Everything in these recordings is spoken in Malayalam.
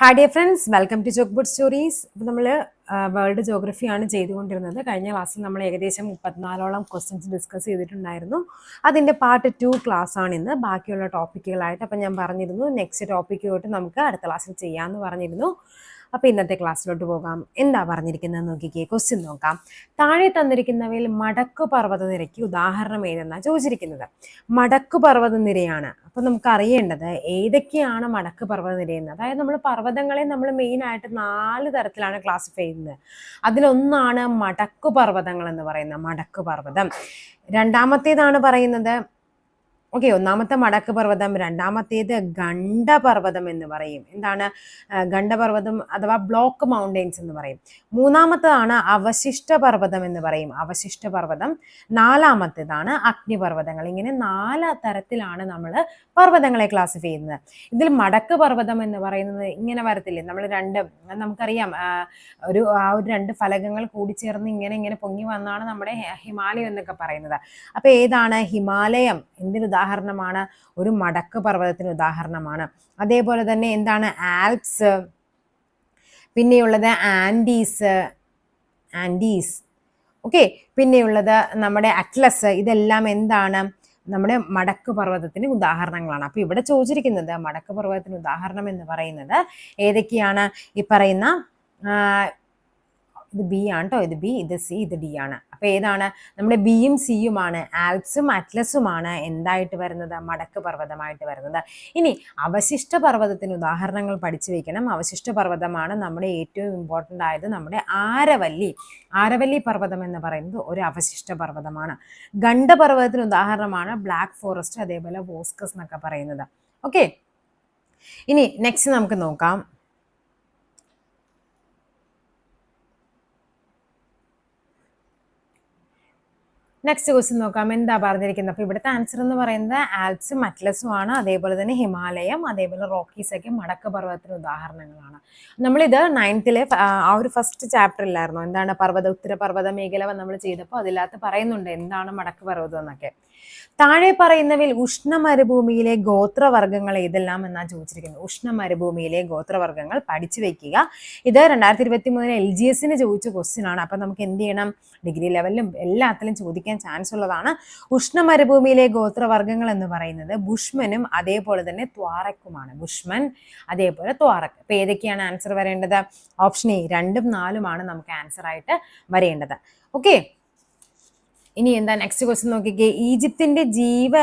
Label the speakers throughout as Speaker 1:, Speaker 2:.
Speaker 1: Hi dear friends welcome to chalk bud stories ഇപ്പോൾ നമ്മൾ വേൾഡ് ജോഗ്രഫിയാണ് ചെയ്തുകൊണ്ടിരുന്നത്. കഴിഞ്ഞ ക്ലാസ്സിൽ നമ്മൾ ഏകദേശം മുപ്പത്തിനാലോളം ക്വസ്റ്റ്യൻസ് ഡിസ്കസ് ചെയ്തിട്ടുണ്ടായിരുന്നു. അതിന്റെ പാർട്ട് ടു ആണ് ഇന്ന്. ബാക്കിയുള്ള ടോപ്പിക്കുകളായിട്ട് അപ്പം ഞാൻ പറഞ്ഞിരുന്നു. നെക്സ്റ്റ് ടോപ്പിക്കോട്ട് നമുക്ക് അടുത്ത ക്ലാസ്സിൽ ചെയ്യാമെന്ന് പറഞ്ഞിരുന്നു. അപ്പോൾ ഇന്നത്തെ ക്ലാസ്സിലോട്ട് പോകാം. എന്താ പറഞ്ഞിരിക്കുന്നത് നോക്കിക്കേ ക്വസ്റ്റ്യൻ നോക്കാം. താഴെ തന്നിരിക്കുന്നവയിൽ മടക്കു പർവത നിരയ്ക്ക് ഉദാഹരണം ഏതെന്നാണ് ചോദിച്ചിരിക്കുന്നത്. മടക്കു പർവത നിരയാണ്. അപ്പോൾ നമുക്ക് അറിയേണ്ടത് ഏതൊക്കെയാണ് മടക്ക് പർവത നിരയെന്ന് അതായത് നമ്മൾ പർവതങ്ങളെ നമ്മൾ മെയിനായിട്ട് നാല് തരത്തിലാണ് ക്ലാസിഫൈ ചെയ്യുന്നത്. അതിലൊന്നാണ് മടക്കു പർവതങ്ങൾ എന്ന് പറയുന്നത്. മടക്കു പർവതം. രണ്ടാമത്തേതാണ് പറയുന്നത് ഓക്കെ ഒന്നാമത്തെ മടക്ക് പർവതം രണ്ടാമത്തേത് ഗണ്ഡപർവതം എന്ന് പറയും. എന്താണ്? ഗണ്ഡപർവതം അഥവാ ബ്ലോക്ക് മൗണ്ടെയ്ൻസ് എന്ന് പറയും. മൂന്നാമത്തതാണ് അവശിഷ്ട പർവതം എന്ന് പറയും. അവശിഷ്ട പർവതം നാലാമത്തേതാണ് അഗ്നിപർവതങ്ങൾ. ഇങ്ങനെ നാല് തരത്തിലാണ് നമ്മൾ പർവതങ്ങളെ ക്ലാസിഫൈ ചെയ്യുന്നത്. ഇതിൽ മടക്ക് പർവതം എന്ന് പറയുന്നത് ഇങ്ങനെ വരത്തില്ലേ? നമ്മൾ രണ്ട് നമുക്കറിയാം ഒരു ആ ഒരു രണ്ട് ഫലകങ്ങൾ കൂടിച്ചേർന്ന് ഇങ്ങനെ ഇങ്ങനെ പൊങ്ങി വന്നാണ് നമ്മുടെ ഹിമാലയം എന്നൊക്കെ പറയുന്നത്. അപ്പൊ ഏതാണ്? ഹിമാലയം. എന്തിന് ഉദാഹരണമാണ് ഒരു മടക്ക് പർവതത്തിന് ഉദാഹരണമാണ്. അതേപോലെ തന്നെ എന്താണ്? ആൽപ്സ് പിന്നെയുള്ളത് ആൻഡീസ് ആൻഡീസ്. ഓക്കെ പിന്നെയുള്ളത് നമ്മുടെ അറ്റ്ലസ് ഇതെല്ലാം എന്താണ്? നമ്മുടെ മടക്ക് പർവതത്തിന് ഉദാഹരണങ്ങളാണ്. അപ്പോൾ ഇവിടെ ചോദിച്ചിരിക്കുന്നത് മടക്ക് പർവതത്തിന് ഉദാഹരണം എന്ന് പറയുന്നത് ഏതൊക്കെയാണ്? ഈ പറയുന്ന ഇത് ബി ആണ് കേട്ടോ ഇത് ബി ഇത് സി ഇത് ഡി ആണ്. അപ്പൊ ഏതാണ്? നമ്മുടെ ബിയും സിയുമാണ് ആൽപ്സും അറ്റ്ലസുമാണ് എന്തായിട്ട് വരുന്നത്? മടക്ക് പർവതമായിട്ട് വരുന്നത്. ഇനി അവശിഷ്ട പർവതത്തിന് ഉദാഹരണങ്ങൾ പഠിച്ചു വെക്കണം. അവശിഷ്ട പർവതമാണ് നമ്മുടെ ഏറ്റവും ഇമ്പോർട്ടന്റ് ആയത് നമ്മുടെ ആരവല്ലി. ആരവല്ലി പർവതം എന്ന് പറയുന്നത് ഒരു അവശിഷ്ട പർവതമാണ്. ഗണ്ഡപർവതത്തിന് ഉദാഹരണമാണ് ബ്ലാക്ക് ഫോറസ്റ്റ് അതേപോലെ വോസ്കസ് എന്നൊക്കെ പറയുന്നത്. ഓക്കെ ഇനി നെക്സ്റ്റ് നമുക്ക് നോക്കാം. നെക്സ്റ്റ് ക്വസ്റ്റ്യൻ നോക്കാം. എന്താ പറഞ്ഞിരിക്കുന്നത്? അപ്പോൾ ഇവിടുത്തെ ആൻസർ എന്ന് പറയുന്നത് ആൽപ്സും അറ്റ്ലസും ആണ്. അതേപോലെ തന്നെ ഹിമാലയം അതേപോലെ റോക്കീസ് ഒക്കെ മടക്ക പർവതത്തിന് ഉദാഹരണങ്ങളാണ്. നമ്മളിത് നയൻത്തിലെ ആ ഒരു ഫസ്റ്റ് ചാപ്റ്ററിലായിരുന്നു എന്താണ് പർവത ഉത്തര പർവത മേഖല നമ്മൾ ചെയ്തപ്പോൾ അതിനകത്ത് പറയുന്നുണ്ട് എന്താണ് മടക്ക പർവതം എന്നൊക്കെ. താഴെ പറയുന്നവയിൽ ഉഷ്ണ മരുഭൂമിയിലെ ഗോത്രവർഗങ്ങൾ ഏതെല്ലാം എന്നാണ് ചോദിച്ചിരിക്കുന്നത് ഉഷ്ണ മരുഭൂമിയിലെ ഗോത്രവർഗങ്ങൾ പഠിച്ചു വെക്കുക. ഇത് രണ്ടായിരത്തി ഇരുപത്തി മൂന്നിന് എൽ ജി എസിന് ചോദിച്ച ക്വസ്റ്റ്യൻ ആണ്. അപ്പം നമുക്ക് എന്ത് ചെയ്യണം? ഡിഗ്രി ലെവലിലും എല്ലാത്തിലും ചോദിക്കാൻ ചാൻസ് ഉള്ളതാണ്. ഉഷ്ണ മരുഭൂമിയിലെ ഗോത്രവർഗങ്ങൾ എന്ന് പറയുന്നത് ബുഷ്മനും അതേപോലെ തന്നെ ത്വാറക്കുമാണ് ബുഷ്മൻ അതേപോലെ ത്വാറക്ക് അപ്പം ഏതൊക്കെയാണ് ആൻസർ വരേണ്ടത്? ഓപ്ഷൻ എ രണ്ടും നാലുമാണ് നമുക്ക് ആൻസർ ആയിട്ട് വരേണ്ടത്. ഓക്കെ ഇനി എന്താ നെക്സ്റ്റ് ക്വസ്റ്റ്യൻ നോക്കിക്കേ. ഈജിപ്തിന്റെ ജീവ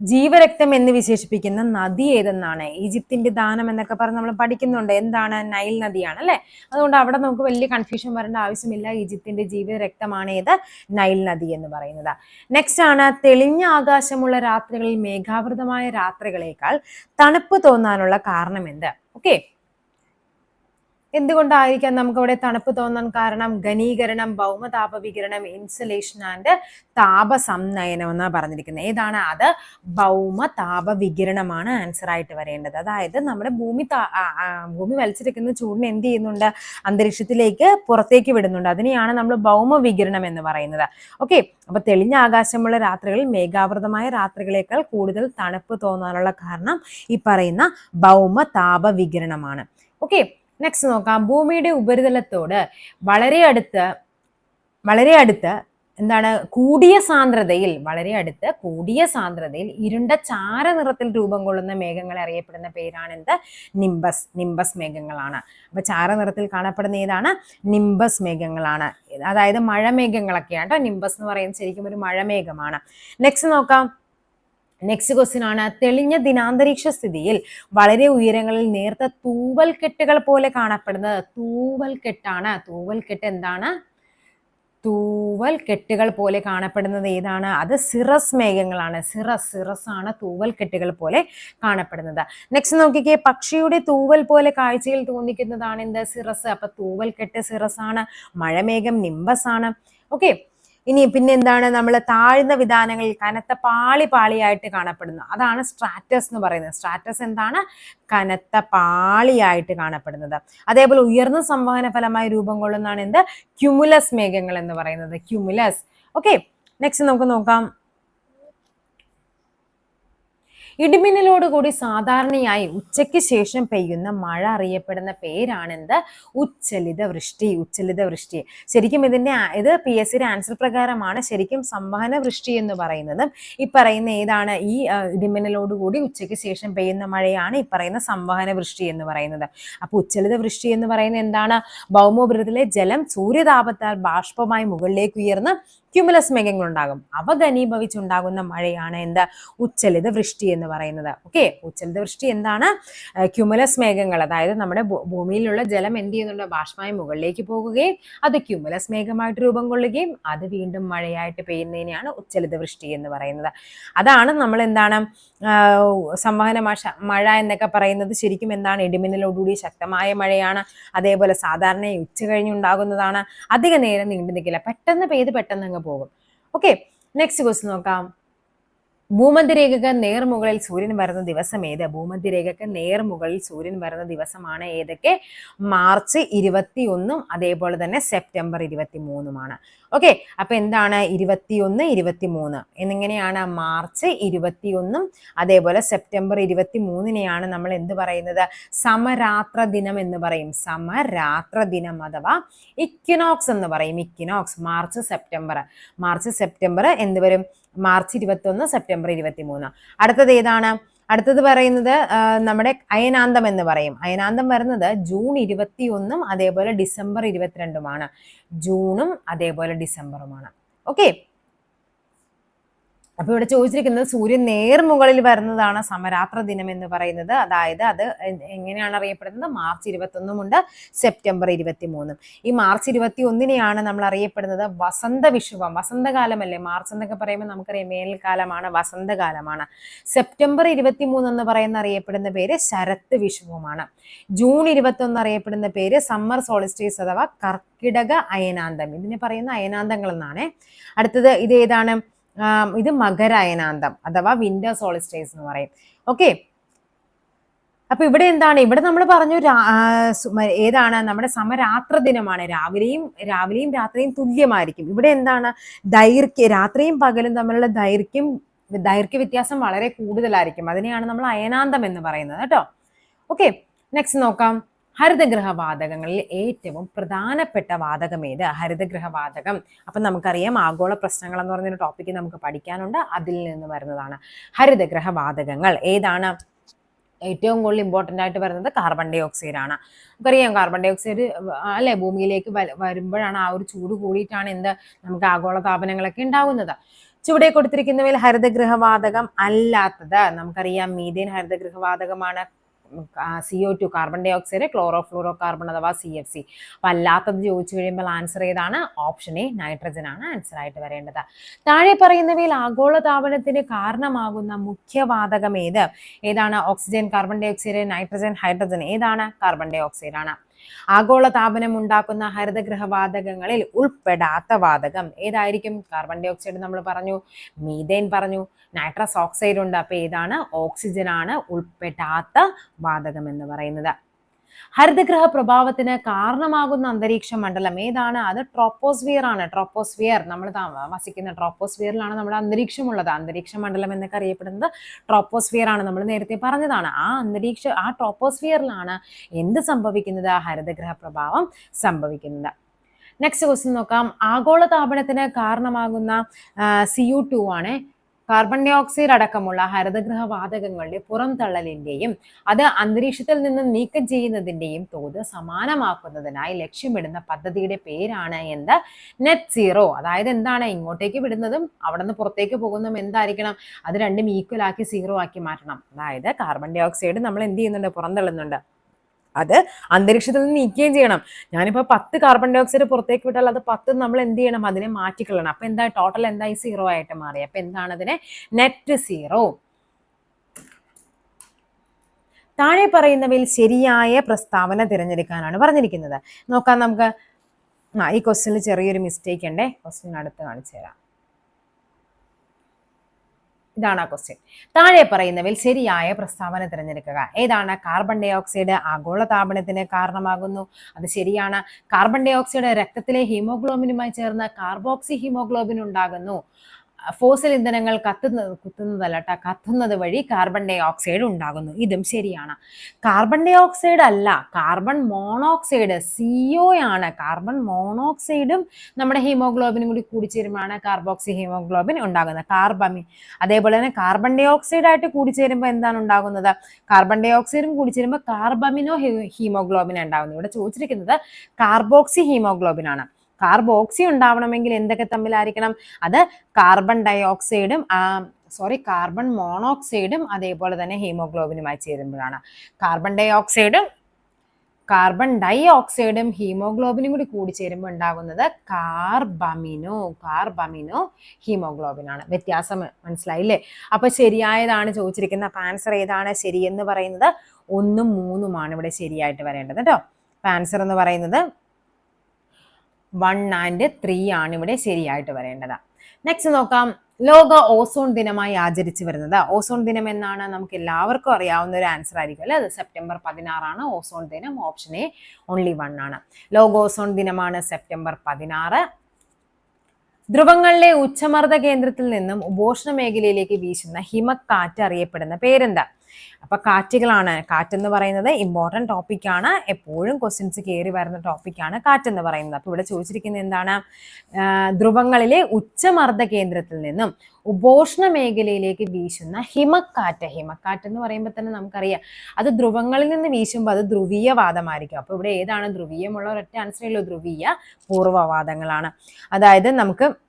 Speaker 1: ജീവരക്തം എന്ന് വിശേഷിപ്പിക്കുന്ന നദി ഏതെന്നാണ്? ഈജിപ്തിന്റെ ദാനം എന്നൊക്കെ പറഞ്ഞ് നമ്മൾ പഠിക്കുന്നുണ്ട്. എന്താണ്? നൈൽ നദിയാണ് അല്ലെ? അതുകൊണ്ട് അവിടെ നമുക്ക് വലിയ കൺഫ്യൂഷൻ വരേണ്ട ആവശ്യമില്ല. ഈജിപ്തിന്റെ ജീവരക്തമാണ് ഏത്? നൈൽ നദി എന്ന് പറയുന്നത്. നെക്സ്റ്റ് ആണ് തെളിഞ്ഞ ആകാശമുള്ള രാത്രികളിൽ മേഘാവൃതമായ രാത്രികളേക്കാൾ തണുപ്പ് തോന്നാനുള്ള കാരണം എന്ത്? ഓക്കെ എന്തുകൊണ്ടായിരിക്കാം നമുക്ക് അവിടെ തണുപ്പ് തോന്നാൻ കാരണം? ഘനീകരണം ഭൗമതാപ വികിരണം ഇൻസുലേഷൻ ആൻഡ് താപസംനയനം എന്നാണ് പറഞ്ഞിരിക്കുന്നത്. ഏതാണ് അത്? ഭൗമ താപ വികിരണമാണ് ആൻസർ ആയിട്ട് വരേണ്ടത്. അതായത് നമ്മുടെ ഭൂമി ഭൂമി വലിച്ചിരിക്കുന്ന ചൂടിനെ എന്ത് ചെയ്യുന്നുണ്ട്? അന്തരീക്ഷത്തിലേക്ക് പുറത്തേക്ക് വിടുന്നുണ്ട്. അതിനെയാണ് നമ്മൾ ഭൗമ വികിരണം എന്ന് പറയുന്നത്. ഓക്കെ അപ്പൊ തെളിഞ്ഞ ആകാശമുള്ള രാത്രികളിൽ മേഘാവൃതമായ രാത്രികളേക്കാൾ കൂടുതൽ തണുപ്പ് തോന്നാനുള്ള കാരണം ഈ പറയുന്ന ഭൗമ താപ വികിരണമാണ്. ഓക്കെ നെക്സ്റ്റ് നോക്കാം. ഭൂമിയുടെ ഉപരിതലത്തോട് വളരെ അടുത്ത് വളരെ അടുത്ത് എന്താണ്? കൂടിയ സാന്ദ്രതയിൽ വളരെ അടുത്ത് കൂടിയ സാന്ദ്രതയിൽ ഇരുണ്ട ചാര നിറത്തിൽ രൂപം കൊള്ളുന്ന മേഘങ്ങൾ അറിയപ്പെടുന്ന പേരാണ് എന്ത് നിംബസ് നിംബസ് മേഘങ്ങളാണ്. അപ്പൊ ചാര നിറത്തിൽ കാണപ്പെടുന്ന ഏതാണ്? നിംബസ് മേഘങ്ങളാണ്. അതായത് മഴമേഘങ്ങളൊക്കെയാണ് കേട്ടോ. നിംബസ് എന്ന് പറയുന്നത് ശരിക്കും ഒരു മഴമേഘമാണ്. നെക്സ്റ്റ് നോക്കാം. നെക്സ്റ്റ് ക്വസ്റ്റ്യൻ ആണ്. തെളിഞ്ഞ ദിനാന്തരീക്ഷ സ്ഥിതിയിൽ വളരെ ഉയരങ്ങളിൽ നേർത്ത തൂവൽ കെട്ടുകൾ പോലെ കാണപ്പെടുന്നത്. തൂവൽ കെട്ടാണ് തൂവൽ കെട്ട് എന്താണ്? തൂവൽ കെട്ടുകൾ പോലെ കാണപ്പെടുന്നത് ഏതാണ്? അത് സിറസ് മേഘങ്ങളാണ്. സിറസ് സിറസ് ആണ് തൂവൽ കെട്ടുകൾ പോലെ കാണപ്പെടുന്നത്. നെക്സ്റ്റ് നോക്കിക്കേ. പക്ഷിയുടെ തൂവൽ പോലെ കാഴ്ചയിൽ തോന്നിക്കുന്നതാണ് എന്ത്? സിറസ്. അപ്പൊ തൂവൽ കെട്ട് സിറസ് ആണ്. മഴമേഘം നിംബസ് ആണ് ഓക്കെ ഇനി പിന്നെ എന്താണ്? നമ്മൾ താഴ്ന്ന വിധാനങ്ങളിൽ കനത്ത പാളി പാളിയായിട്ട് കാണപ്പെടുന്നു. അതാണ് സ്ട്രാറ്റസ് എന്ന് പറയുന്നത്. സ്ട്രാറ്റസ് എന്താണ്? കനത്ത പാളിയായിട്ട് കാണപ്പെടുന്നത്. അതേപോലെ ഉയർന്ന സംവഹന ഫലമായി രൂപം കൊള്ളുന്നതാണ് എന്ത്? ക്യുമുലസ് മേഘങ്ങൾ എന്ന് പറയുന്നത്. ക്യുമുലസ്. ഓക്കെ നെക്സ്റ്റ് നമുക്ക് നോക്കാം. ഇടിമിന്നലോടുകൂടി സാധാരണയായി ഉച്ചയ്ക്ക് ശേഷം പെയ്യുന്ന മഴ അറിയപ്പെടുന്ന പേരാണെന്ത്? ഉച്ചലിത വൃഷ്ടി ഉച്ചലിത വൃഷ്ടി. ശരിക്കും ഇതിന്റെ ഇത് പി എസ് സിയുടെ ആൻസർ പ്രകാരമാണ് ശരിക്കും സംവഹന വൃഷ്ടി എന്ന് പറയുന്നത്. ഈ പറയുന്ന ഏതാണ്? ഈ ഇടിമിന്നലോടുകൂടി ഉച്ചയ്ക്ക് ശേഷം പെയ്യുന്ന മഴയാണ് ഈ പറയുന്ന സംവഹന വൃഷ്ടി എന്ന് പറയുന്നത്. അപ്പോൾ ഉച്ചലിത വൃഷ്ടി എന്ന് പറയുന്നത് എന്താണ്? ഭൗമോപരിതത്തിലെ ജലം സൂര്യതാപത്താൽ ബാഷ്പമായി മുകളിലേക്ക് ഉയർന്ന് ക്യുമുലസ് മേഘങ്ങൾ ഉണ്ടാകും അവ ഘനീഭവിച്ചുണ്ടാകുന്ന മഴയാണ് എന്ത്? ഉച്ചലിത വൃഷ്ടി എന്ന് പറയുന്നത്. ഓക്കെ ഉച്ചലിത വൃഷ്ടി എന്താണ്? ക്യുമുലസ് മേഘങ്ങൾ. അതായത് നമ്മുടെ ഭൂമിയിലുള്ള ജലം എന്ത് ചെയ്യുന്നുണ്ട്? ബാഷ്പമായി മുകളിലേക്ക് പോകുകയും അത് ക്യുമുലസ് മേഘമായിട്ട് രൂപം കൊള്ളുകയും അത് വീണ്ടും മഴയായിട്ട് പെയ്യുന്നതിനെയാണ് ഉച്ചലിത വൃഷ്ടി എന്ന് പറയുന്നത്. അതാണ് നമ്മൾ എന്താണ്? സംവഹന മഴ മഴ എന്നൊക്കെ പറയുന്നത് ശരിക്കും എന്താണ്? ഇടിമിന്നലോടുകൂടി ശക്തമായ മഴയാണ്. അതേപോലെ സാധാരണ ഉച്ച കഴിഞ്ഞുണ്ടാകുന്നതാണ് അധിക നേരം നീണ്ടു നിൽക്കില്ല. പെട്ടെന്ന് പെയ്ത് പെട്ടെന്ന് അങ്ങ് പോകും. ഓക്കെ നെക്സ്റ്റ് ക്വസ്റ്റ് നോക്കാം. ഭൂമധ്യരേഖക്ക് നേർമുകളിൽ സൂര്യൻ വരുന്ന ദിവസം ഏത്? ഭൂമധ്യരേഖക്ക് നേർമുകളിൽ സൂര്യൻ വരുന്ന ദിവസമാണ് ഏതൊക്കെ? മാർച്ച് ഇരുപത്തി ഒന്നും അതേപോലെ തന്നെ സെപ്റ്റംബർ ഇരുപത്തി മൂന്നുമാണ് ഓക്കെ അപ്പൊ എന്താണ് ഇരുപത്തിയൊന്ന് ഇരുപത്തി മൂന്ന് എന്നിങ്ങനെയാണ് മാർച്ച് ഇരുപത്തിയൊന്നും അതേപോലെ സെപ്റ്റംബർ ഇരുപത്തി മൂന്നിനെയാണ് നമ്മൾ എന്ത് പറയുന്നത്? സമരാത്ര ദിനം എന്ന് പറയും. സമരാത്ര ദിനം അഥവാ ഇക്വിനോക്സ് എന്ന് പറയും. Equinox March September. March September എന്ത് വരും? മാർച്ച് ഇരുപത്തി ഒന്ന് സെപ്റ്റംബർ ഇരുപത്തി മൂന്ന് അടുത്തത് ഏതാണ്? അടുത്തത് പറയുന്നത് നമ്മുടെ അയനാന്തം എന്ന് പറയും. അയനാന്തം വരുന്നത് ജൂൺ ഇരുപത്തി ഒന്നും അതേപോലെ ഡിസംബർ ഇരുപത്തിരണ്ടുമാണ്. ജൂണും അതേപോലെ ഡിസംബറുമാണ്. ഓക്കെ? അപ്പൊ ഇവിടെ ചോദിച്ചിരിക്കുന്നത് സൂര്യൻ നേർമുകളിൽ വരുന്നതാണ് സമരാത്ര ദിനം എന്ന് പറയുന്നത്. അതായത് അത് എങ്ങനെയാണ് അറിയപ്പെടുന്നത്? മാർച്ച് ഇരുപത്തി ഒന്നുമുണ്ട് സെപ്റ്റംബർ ഇരുപത്തി മൂന്നും ഈ മാർച്ച് ഇരുപത്തി ഒന്നിനെയാണ് നമ്മൾ അറിയപ്പെടുന്നത് വസന്ത വിഷുവം. വസന്തകാലമല്ലേ? മാർച്ച് എന്നൊക്കെ പറയുമ്പോൾ നമുക്കറിയാം വേനൽക്കാലമാണ് വസന്തകാലമാണ് സെപ്റ്റംബർ ഇരുപത്തി മൂന്ന് എന്ന് പറയുന്ന അറിയപ്പെടുന്ന പേര് ശരത്ത് വിഷുവുമാണ്. ജൂൺ ഇരുപത്തി ഒന്ന് അറിയപ്പെടുന്ന പേര് സമ്മർ സോളിസ്റ്റേസ് അഥവാ കർക്കിടക അയനാന്തം. ഇതിനെ പറയുന്ന അയനാന്തങ്ങൾ എന്നാണ്. അടുത്തത് ഇത് ഏതാണ്? ഇത് മകരയനാന്തം അഥവാ വിന്റർ സോളിസ്റ്റേസ് എന്ന് പറയും. ഓക്കെ അപ്പൊ ഇവിടെ എന്താണ്? ഇവിടെ നമ്മൾ പറഞ്ഞു ഏതാണ്? നമ്മുടെ സമരാത്ര ദിനമാണ്. രാവിലെയും രാവിലെയും രാത്രിയും തുല്യമായിരിക്കും. ഇവിടെ എന്താണ്? ദൈർഘ്യ രാത്രിയും പകലും തമ്മിലുള്ള ദൈർഘ്യം ദൈർഘ്യ വ്യത്യാസം വളരെ കൂടുതലായിരിക്കും. അതിനെയാണ് നമ്മൾ അയനാന്തം എന്ന് പറയുന്നത്. കേട്ടോ? ഓക്കെ നെക്സ്റ്റ് നോക്കാം. ഹരിതഗൃഹ വാതകങ്ങളിൽ ഏറ്റവും പ്രധാനപ്പെട്ട വാതകം ഏത്? ഹരിതഗ്രഹ വാതകം അപ്പം നമുക്കറിയാം ആഗോള പ്രശ്നങ്ങൾ എന്ന് പറഞ്ഞൊരു ടോപ്പിക്ക് നമുക്ക് പഠിക്കാനുണ്ട്. അതിൽ നിന്ന് വരുന്നതാണ് ഹരിതഗ്രഹ വാതകങ്ങൾ ഏതാണ്? ഏറ്റവും കൂടുതൽ ഇമ്പോർട്ടന്റ് ആയിട്ട് വരുന്നത് കാർബൺ ഡൈ ഓക്സൈഡ് ആണ്. നമുക്കറിയാം കാർബൺ ഡൈ ഓക്സൈഡ് അല്ലെ ഭൂമിയിലേക്ക് വരുമ്പോഴാണ് ആ ഒരു ചൂട് കൂടിയിട്ടാണ് എന്ത്? നമുക്ക് ആഗോള താപനങ്ങളൊക്കെ ഉണ്ടാകുന്നത് ചുവടെ കൊടുത്തിരിക്കുന്നവയിൽ ഹരിതഗൃഹവാതകം അല്ലാത്തത്. നമുക്കറിയാം methane ഹരിതഗൃഹവാതകമാണ്. C O two carbon dioxide chlorofluorocarbon അഥവാ സി എഫ് സി അപ്പൊ അല്ലാത്തത് ചോദിച്ചു കഴിയുമ്പോൾ ആൻസർ ഏതാണ്? ഓപ്ഷൻ എ നൈട്രജൻ ആണ് ആൻസർ ആയിട്ട് വരേണ്ടത്. താഴെ പറയുന്നവയിൽ ആഗോളതാപനത്തിന് കാരണമാകുന്ന മുഖ്യവാതകം ഏത്? ഏതാണ്? Oxygen carbon dioxide nitrogen hydrogen ഏതാണ്? കാർബൺ ഡൈ ഓക്സൈഡ് ആണ്. ആഗോള താപനം ഉണ്ടാക്കുന്ന ഹരിതഗൃഹവാതകങ്ങളിൽ ഉൾപ്പെടാത്ത വാതകം. ഏതായിരിക്കും? കാർബൺ ഡൈ ഓക്സൈഡ് നമ്മൾ പറഞ്ഞു മീഥേൻ പറഞ്ഞു നൈട്രസ് ഓക്സൈഡ് ഉണ്ട്. അപ്പൊ ഏതാണ്? ഓക്സിജനാണ് ഉൾപ്പെടാത്ത വാതകം എന്ന് പറയുന്നത്. ഹരിതഗ്രഹ പ്രഭാവത്തിന് കാരണമാകുന്ന അന്തരീക്ഷ മണ്ഡലം ഏതാണ്? അത് ട്രോപ്പോസ്ഫിയർ ആണ്. ട്രോപ്പോസ്ഫിയർ നമ്മൾ വസിക്കുന്ന ട്രോപ്പോസ്ഫിയറിലാണ് നമ്മുടെ അന്തരീക്ഷമുള്ളത്. അന്തരീക്ഷ മണ്ഡലം എന്നൊക്കെ അറിയപ്പെടുന്നത് ട്രോപ്പോസ്ഫിയർ ആണ് നമ്മൾ നേരത്തെ പറഞ്ഞതാണ്. ആ അന്തരീക്ഷ ആ ട്രോപ്പോസ്ഫിയറിലാണ് എന്ത് സംഭവിക്കുന്നത്? ഹരിതഗ്രഹ പ്രഭാവം സംഭവിക്കുന്നത്. നെക്സ്റ്റ് ക്വസ്റ്റ്യൻ നോക്കാം. ആഗോള താപനത്തിന് കാരണമാകുന്ന സി യു ടു ആണ്. കാർബൺ ഡയോക്സൈഡ് അടക്കമുള്ള ഹരിതഗൃഹ വാതകങ്ങളുടെ പുറംതള്ളലിന്റെയും അത് അന്തരീക്ഷത്തിൽ നിന്ന് നീക്കം ചെയ്യുന്നതിന്റെയും തോത് സമാനമാക്കുന്നതിനായി ലക്ഷ്യമിടുന്ന പദ്ധതിയുടെ പേരാണ് എന്ത്? നെറ്റ് സീറോ അതായത് എന്താണ്? ഇങ്ങോട്ടേക്ക് വിടുന്നതും അവിടെ നിന്ന് പുറത്തേക്ക് പോകുന്നതും എന്തായിരിക്കണം? അത് രണ്ടും ഈക്വൽ ആക്കി സീറോ ആക്കി മാറ്റണം. അതായത് കാർബൺ ഡയോക്സൈഡ് നമ്മൾ എന്ത് ചെയ്യുന്നുണ്ട്? പുറന്തള്ളുന്നുണ്ട് അത് അന്തരീക്ഷത്തിൽ നിന്ന് നീക്കുകയും ചെയ്യണം. ഞാനിപ്പോൾ പത്ത് കാർബൺ ഡൈ ഓക്സൈഡ് പുറത്തേക്ക് വിട്ടാൽ അത് പത്ത് നമ്മൾ എന്ത് ചെയ്യണം? അതിനെ മാറ്റിക്കളയണം അപ്പോൾ എന്താ ടോട്ടൽ എന്തായി സീറോ ആയിട്ട് മാറി? അപ്പോൾ എന്താണ് അതിനെ നെറ്റ് സീറോ താഴെ പറയുന്നവയിൽ ശരിയായ പ്രസ്താവന തിരഞ്ഞെടുക്കാനാണ് പറഞ്ഞിരിക്കുന്നത്. നോക്കാം നമുക്ക് ആ ഈ ക്വസ്റ്റ്യനിൽ ചെറിയൊരു മിസ്റ്റേക്ക് ഉണ്ടേ. ക്വസ്റ്റ്യൻ അടുത്ത് കാണിച്ചു തരാം. ഇതാണ് ആ ക്വസ്റ്റ്യൻ താഴെ പറയുന്നവയിൽ ശരിയായ പ്രസ്താവന തിരഞ്ഞെടുക്കുക. ഏതാണ്? കാർബൺ ഡൈ ഓക്സൈഡ് ആഗോള താപനത്തിന് കാരണമാകുന്നു. അത് ശരിയാണ്. കാർബൺ ഡൈ ഓക്സൈഡ് രക്തത്തിലെ ഹീമോഗ്ലോബിനുമായി ചേർന്ന് കാർബോക്സി ഹീമോഗ്ലോബിൻ ഉണ്ടാകുന്നു. ഫോസിൽ ഇന്ധനങ്ങൾ കത്തുന്ന കുത്തുന്നതല്ല ട്ടാ, കത്തുന്നത് വഴി കാർബൺ ഡൈ ഓക്സൈഡ് ഉണ്ടാകുന്നു. ഇതും ശരിയാണ്. കാർബൺ ഡൈ ഓക്സൈഡ് അല്ല കാർബൺ മോണോക്സൈഡ് സിഒ ആണ്. കാർബൺ മോണോക്സൈഡും നമ്മുടെ ഹീമോഗ്ലോബിനും കൂടി കൂടിച്ചേരുമ്പോഴാണ് കാർബോക്സി ഹീമോഗ്ലോബിൻ ഉണ്ടാകുന്നത്. കാർബമി അതേപോലെ തന്നെ കാർബൺ ഡൈ ഓക്സൈഡ് ആയിട്ട് കൂടിച്ചേരുമ്പോൾ എന്താണ് ഉണ്ടാകുന്നത്? കാർബൺ ഡൈ ഓക്സൈഡും കൂടിച്ചേരുമ്പോൾ കാർബമിനോ ഹീമോഗ്ലോബിൻ ഉണ്ടാകുന്നത്. ഇവിടെ ചോദിച്ചിരിക്കുന്നത് കാർബോക്സി ഹീമോഗ്ലോബിൻ ആണ്. കാർബോക്സി ഉണ്ടാവണമെങ്കിൽ എന്തൊക്കെ തമ്മിലായിരിക്കണം? അത് കാർബൺ ഡൈ ഓക്സൈഡും സോറി കാർബൺ മോണോക്സൈഡും അതേപോലെ തന്നെ ഹീമോഗ്ലോബിനുമായി ചേരുമ്പോഴാണ്. കാർബൺ ഡൈ ഓക്സൈഡും കാർബൺ ഡൈ ഓക്സൈഡും ഹീമോഗ്ലോബിനും കൂടി കൂടി ചേരുമ്പോൾ ഉണ്ടാകുന്നത് കാർബമിനോ കാർബമിനോ ഹീമോഗ്ലോബിനാണ് വ്യത്യാസം മനസ്സിലായില്ലേ? അപ്പൊ ശരിയായതാണ് ചോദിച്ചിരിക്കുന്ന ആൻസർ ഏതാണ്? ശരിയെന്ന് പറയുന്നത് ഒന്നും മൂന്നുമാണ് ഇവിടെ ശരിയായിട്ട് വരേണ്ടത് കേട്ടോ. ആൻസർ എന്ന് പറയുന്നത് വൺ ആൻഡ് ത്രീ ആണ് ഇവിടെ ശരിയായിട്ട് വരേണ്ടത്. നെക്സ്റ്റ് നോക്കാം. ലോക ഓസോൺ ദിനമായി ആചരിച്ചു വരുന്നത്. ഓസോൺ ദിനം എന്നാണ് നമുക്ക് എല്ലാവർക്കും അറിയാവുന്ന ഒരു ആൻസർ ആയിരിക്കും അല്ലേ? അത് സെപ്റ്റംബർ പതിനാറാണ് ഓസോൺ ദിനം ഓപ്ഷൻ എ ഓൺലി വൺ ആണ്. ലോക ഓസോൺ ദിനമാണ് സെപ്റ്റംബർ പതിനാറ്. ധ്രുവങ്ങളിലെ ഉച്ചമർദ്ദ കേന്ദ്രത്തിൽ നിന്നും ഉപോഷ്ണ മേഖലയിലേക്ക് വീശുന്ന ഹിമക്കാറ്റ് അറിയപ്പെടുന്ന പേരെന്താ? അപ്പൊ കാറ്റുകളാണ്. കാറ്റെന്ന് പറയുന്നത് ഇമ്പോർട്ടന്റ് ടോപ്പിക്കാണ് എപ്പോഴും ക്വസ്റ്റ്യൻസ് കയറി വരുന്ന ടോപ്പിക്കാണ് കാറ്റെന്ന് പറയുന്നത്. അപ്പോൾ ഇവിടെ ചോദിച്ചിരിക്കുന്നത് എന്താണ്? ധ്രുവങ്ങളിലെ ഉച്ചമർദ്ദ കേന്ദ്രത്തിൽ നിന്നും ഉപോഷ്ണ മേഖലയിലേക്ക് വീശുന്ന ഹിമക്കാറ്റ്. ഹിമക്കാറ്റ് എന്ന് പറയുമ്പോൾ തന്നെ നമുക്കറിയാം. അത് ധ്രുവങ്ങളിൽ നിന്ന് വീശുമ്പോൾ അത് ധ്രുവീയ വാദമായിരിക്കും. അപ്പോൾ ഇവിടെ ഏതാണ്? ധ്രുവീയമുള്ള ഒരൊറ്റ ആൻസറേ ഉള്ളൂ. ധ്രുവീയ പൂർവവാദങ്ങളാണ്. അതായത് നമുക്ക്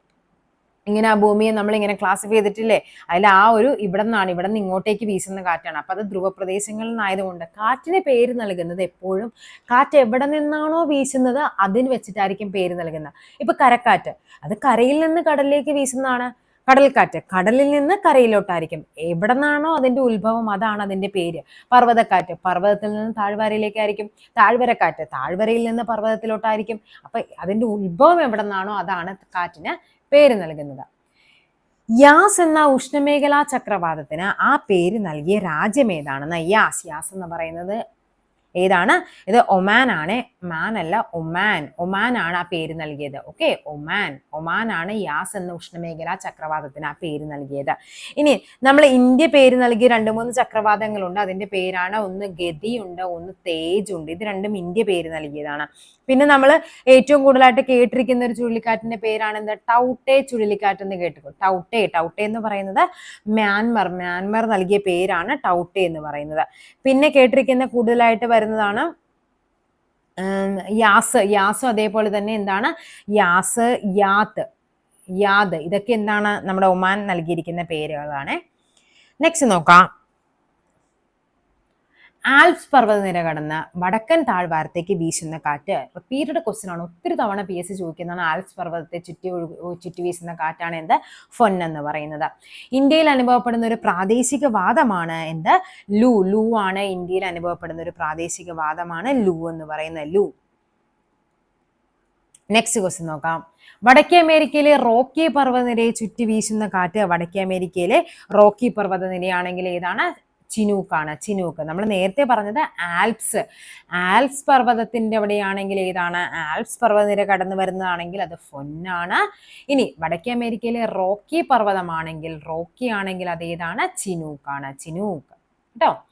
Speaker 1: ഇങ്ങനെ ആ ഭൂമിയെ നമ്മൾ ഇങ്ങനെ ക്ലാസിഫൈ ചെയ്തിട്ടില്ലേ? അതിൽ ആ ഒരു ഇവിടെ നിന്നാണ് ഇവിടെ നിന്ന് ഇങ്ങോട്ടേക്ക് വീശുന്ന കാറ്റാണ്. അപ്പൊ അത് ധ്രുവപ്രദേശങ്ങളിൽ നിന്നായതുകൊണ്ട് കാറ്റിന് പേര് നൽകുന്നത് എപ്പോഴും കാറ്റ് എവിടെ നിന്നാണോ വീശുന്നത് അതിന് വെച്ചിട്ടായിരിക്കും പേര് നൽകുന്നത്. ഇപ്പൊ കരക്കാറ്റ്. അത് കരയിൽ നിന്ന് കടലിലേക്ക് വീശുന്നതാണ്. കടൽക്കാറ്റ്. കടലിൽ നിന്ന് കരയിലോട്ടായിരിക്കും. എവിടെ നിന്നാണോ അതിന്റെ ഉത്ഭവം അതാണ് അതിന്റെ പേര്. പർവതക്കാറ്റ്. പർവതത്തിൽ നിന്ന് താഴ്വരയിലേക്കായിരിക്കും. താഴ്വരക്കാറ്റ്. താഴ്വരയിൽ നിന്ന് പർവതത്തിലോട്ടായിരിക്കും. അപ്പൊ അതിന്റെ ഉത്ഭവം എവിടെ നിന്നാണോ അതാണ് കാറ്റിന് പേര് നൽകുന്നത്. യാസ് എന്ന ഉഷ്ണമേഖലാ ചക്രവാതത്തിന് ആ പേര് നൽകിയ രാജ്യം ഏതാണെന്ന്? യാസ്. യാസ് എന്ന് പറയുന്നത് ഏതാണ്? ഇത് ഒമാൻ ആണ്. മാൻ അല്ല ഒമാൻ. ഒമാൻ ആണ് ആ പേര് നൽകിയത്. Okay Oman. ഒമാൻ ആണ് യാസ് എന്ന ഉഷ്ണമേഖലാ ചക്രവാതത്തിന് ആ പേര് നൽകിയത്. ഇനി നമ്മൾ ഇന്ത്യ പേര് നൽകിയ രണ്ട് മൂന്ന് ചക്രവാതങ്ങളുണ്ട്. അതിന്റെ പേരാണ് ഒന്ന് ഗതി ഉണ്ട് ഒന്ന് തേജ് ഉണ്ട് ഇത് രണ്ടും ഇന്ത്യ പേര് നൽകിയതാണ്. പിന്നെ നമ്മൾ ഏറ്റവും കൂടുതലായിട്ട് കേട്ടിരിക്കുന്ന ഒരു ചുഴലിക്കാറ്റിന്റെ പേരാണ് എന്താ ടൗട്ടെ ചുഴലിക്കാറ്റ് എന്ന് കേട്ടിട്ടുണ്ടോ ടൗട്ടെ ടൗട്ടെ എന്ന് പറയുന്നത് മ്യാൻമർ. മ്യാൻമർ നൽകിയ പേരാണ് ടൗട്ടെ എന്ന് പറയുന്നത്. പിന്നെ കേട്ടിരിക്കുന്ന കൂടുതലായിട്ട് വരുന്നതാണ് യാസ്. യാസ് അതേപോലെ തന്നെ എന്താണ് യാസ് യാത്ത് യാദ് ഇതൊക്കെ എന്താണ് നമ്മുടെ ഒമാൻ നൽകിയിരിക്കുന്ന പേരുകളാണ്. നെക്സ്റ്റ് നോക്കാം. ആൽപ്സ് പർവതനിര കടന്ന് വടക്കൻ താഴ്വാരത്തേക്ക് വീശുന്ന കാറ്റ് റിപ്പീറ്റഡ് ക്വസ്റ്റ്യൻ ആണ്. ഒത്തിരി തവണ പി എസ് സി ചോദിക്കുന്നതാണ് ആൽപ്സ് പർവതത്തെ ചുറ്റി ചുറ്റി വീശുന്ന കാറ്റാണ് എന്ത്? ഫൊൻ എന്ന് പറയുന്നത്. ഇന്ത്യയിൽ അനുഭവപ്പെടുന്ന ഒരു പ്രാദേശിക വാദമാണ് എന്ത്? ലൂ ലൂ ആണ് ഇന്ത്യയിൽ അനുഭവപ്പെടുന്ന ഒരു പ്രാദേശിക വാദമാണ് ലൂ എന്ന് പറയുന്നത്. ലൂ. നെക്സ്റ്റ് ക്വസ്റ്റ്യൻ നോക്കാം. വടക്കേ അമേരിക്കയിലെ റോക്കി പർവതനിരയെ ചുറ്റി വീശുന്ന കാറ്റ് വടക്കേ അമേരിക്കയിലെ റോക്കി പർവതനിരയാണെങ്കിൽ ഏതാണ്? ചിനൂക്കാണ് ചിനൂക്ക്. നമ്മൾ നേരത്തെ പറഞ്ഞത് ആൽപ്സ്. ആൽപ്സ് പർവതത്തിന്റെ അവിടെയാണെങ്കിൽ ഏതാണ്? ആൽപ്സ് പർവതനിര കടന്നു വരുന്നതാണെങ്കിൽ അത് ഫൊന്നാണ്. ഇനി വടക്കേ അമേരിക്കയിലെ റോക്കി പർവതമാണെങ്കിൽ റോക്കി ആണെങ്കിൽ അത് ഏതാണ്? ചിനൂക്കാണ് ചിനൂക്ക്. കേട്ടോ?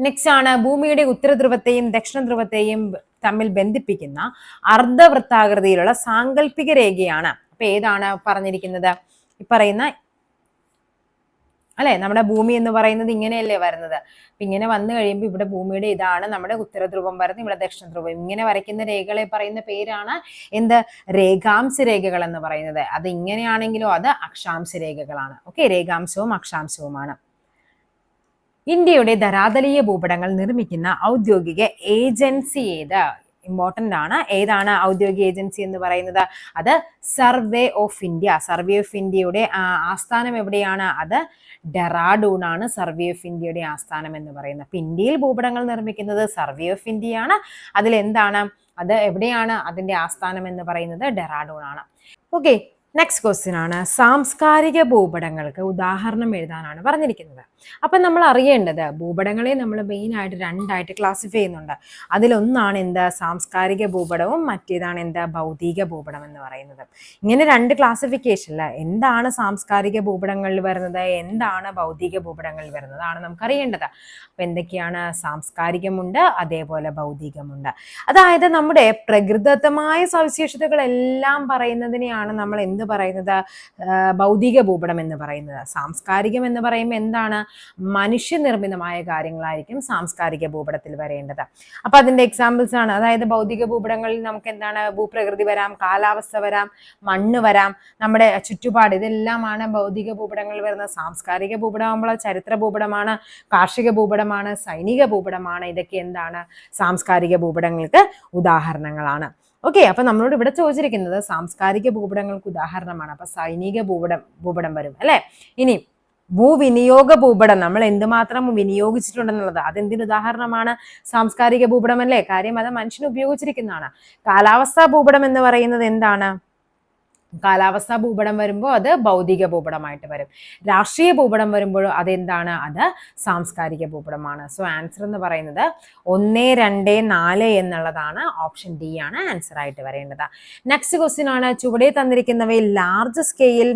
Speaker 1: നെക്സ്റ്റ് ആണ് ഭൂമിയുടെ ഉത്തരധ്രുവത്തെയും ദക്ഷിണ ധ്രുവത്തെയും തമ്മിൽ ബന്ധിപ്പിക്കുന്ന അർദ്ധവൃത്താകൃതിയിലുള്ള സാങ്കല്പിക രേഖയാണ്. അപ്പൊ ഏതാണ് പറഞ്ഞിരിക്കുന്നത്? ഈ പറയുന്ന അല്ലെ? നമ്മുടെ ഭൂമി എന്ന് പറയുന്നത് ഇങ്ങനെയല്ലേ വരുന്നത്? ഇങ്ങനെ വന്നു കഴിയുമ്പോൾ ഇവിടെ ഭൂമിയുടെ ഇതാണ് നമ്മുടെ ഉത്തരധ്രുവം വരുന്നത് ഇവിടെ ദക്ഷിണ ധ്രുവം ഇങ്ങനെ വരയ്ക്കുന്ന രേഖകളെ പറയുന്ന പേരാണ് എന്ത്? രേഖാംശ രേഖകൾ എന്ന് പറയുന്നത്. അത് ഇങ്ങനെയാണെങ്കിലോ അത് അക്ഷാംശ രേഖകളാണ്. ഓക്കെ? രേഖാംശവും അക്ഷാംശവുമാണ്. ഇന്ത്യയുടെ ധരാതലീയ ഭൂപടങ്ങൾ നിർമ്മിക്കുന്ന ഔദ്യോഗിക ഏജൻസി ഏത്? ഇമ്പോർട്ടന്റ് ആണ്. ഏതാണ് ഔദ്യോഗിക ഏജൻസി എന്ന് പറയുന്നത്? അത് survey of India. Survey of ഇന്ത്യയുടെ ആസ്ഥാനം എവിടെയാണ്? അത് ഡെറാഡൂൺ ആണ് സർവേ ഓഫ് ഇന്ത്യയുടെ ആസ്ഥാനം എന്ന് പറയുന്നത്. അപ്പം ഇന്ത്യയിൽ ഭൂപടങ്ങൾ നിർമ്മിക്കുന്നത് സർവേ ഓഫ് ഇന്ത്യയാണ്. അതിൽ എന്താണ്? അത് എവിടെയാണ്? അതിന്റെ ആസ്ഥാനം എന്ന് പറയുന്നത് ഡെറാഡൂൺ ആണ്. ഓക്കെ നെക്സ്റ്റ് ക്വസ്റ്റ്യൻ ആണ്. സാംസ്കാരിക ഭൂപടങ്ങൾക്ക് ഉദാഹരണം എഴുതാനാണ് പറഞ്ഞിരിക്കുന്നത്. അപ്പം നമ്മൾ അറിയേണ്ടത് ഭൂപടങ്ങളെ നമ്മൾ മെയിനായിട്ട് രണ്ടായിട്ട് ക്ലാസിഫൈ ചെയ്യുന്നുണ്ട്. അതിലൊന്നാണ് എന്താ സാംസ്കാരിക ഭൂപടവും മറ്റേതാണ് എന്താ ഭൗതിക ഭൂപടം എന്ന് പറയുന്നത്. ഇങ്ങനെ രണ്ട് ക്ലാസിഫിക്കേഷനിൽ എന്താണ് സാംസ്കാരിക ഭൂപടങ്ങളിൽ വരുന്നത് എന്താണ് ഭൗതിക ഭൂപടങ്ങളിൽ വരുന്നതാണ് നമുക്കറിയേണ്ടത്. അപ്പം എന്തൊക്കെയാണ് സാംസ്കാരികമുണ്ട് അതേപോലെ ഭൗതികമുണ്ട്. അതായത് നമ്മുടെ പ്രകൃതിദത്തമായ സവിശേഷതകളെല്ലാം പറയുന്നതിനെയാണ് നമ്മൾ എന്ത് പറയുന്നത്? ഭൗതിക ഭൂപടം എന്ന് പറയുന്നത്. സാംസ്കാരികം എന്ന് പറയുമ്പോൾ എന്താണ്? മനുഷ്യനിർമ്മിതമായ കാര്യങ്ങളായിരിക്കും സാംസ്കാരിക ഭൂപടത്തിൽ വരേണ്ടത്. അപ്പൊ അതിന്റെ എക്സാമ്പിൾസ് ആണ്. അതായത് ഭൗതിക ഭൂപടങ്ങളിൽ നമുക്ക് എന്താണ് ഭൂപ്രകൃതി വരാം കാലാവസ്ഥ വരാം മണ്ണ് വരാം. നമ്മുടെ ചുറ്റുപാട് ഇതെല്ലാമാണ് ഭൗതിക ഭൂപടങ്ങളിൽ വരുന്ന സാംസ്കാരിക ഭൂപടമാകുമ്പോൾ ചരിത്ര ഭൂപടമാണ് കാർഷിക ഭൂപടമാണ് സൈനിക ഭൂപടമാണ്. ഇതൊക്കെ എന്താണ്? സാംസ്കാരിക ഭൂപടങ്ങൾക്ക് ഉദാഹരണങ്ങളാണ്. ഓക്കെ അപ്പൊ നമ്മളോട് ഇവിടെ ചോദിച്ചിരിക്കുന്നത് സാംസ്കാരിക ഭൂപടങ്ങൾക്ക് ഉദാഹരണമാണ്. അപ്പൊ സൈനിക ഭൂപടം ഭൂപടം വരും അല്ലെ? ഇനി ഭൂവിനിയോഗ ഭൂപടം. നമ്മൾ എന്തുമാത്രം വിനിയോഗിച്ചിട്ടുണ്ടെന്നുള്ളത്. അതെന്തിന് ഉദാഹരണമാണ്? സാംസ്കാരിക ഭൂപടം അല്ലേ കാര്യം അത് മനുഷ്യൻ ഉപയോഗിച്ചിരിക്കുന്നതാണ്. കാലാവസ്ഥാ ഭൂപടം എന്ന് പറയുന്നത് എന്താണ്? കാലാവസ്ഥാ ഭൂപടം വരുമ്പോൾ അത് ഭൗതിക ഭൂപടമായിട്ട് വരും. രാഷ്ട്രീയ ഭൂപടം വരുമ്പോൾ അതെന്താണ്? അത് സാംസ്കാരിക ഭൂപടമാണ്. സോ ആൻസർ എന്ന് പറയുന്നത് ഒന്ന് രണ്ട് നാല് എന്നുള്ളതാണ് ഓപ്ഷൻ ഡി ആണ് ആൻസർ ആയിട്ട് വരേണ്ടത്. നെക്സ്റ്റ് ക്വസ്റ്റ്യൻ ആണ് ചുവടെ തന്നിരിക്കുന്നവയിൽ ലാർജ് സ്കെയിൽ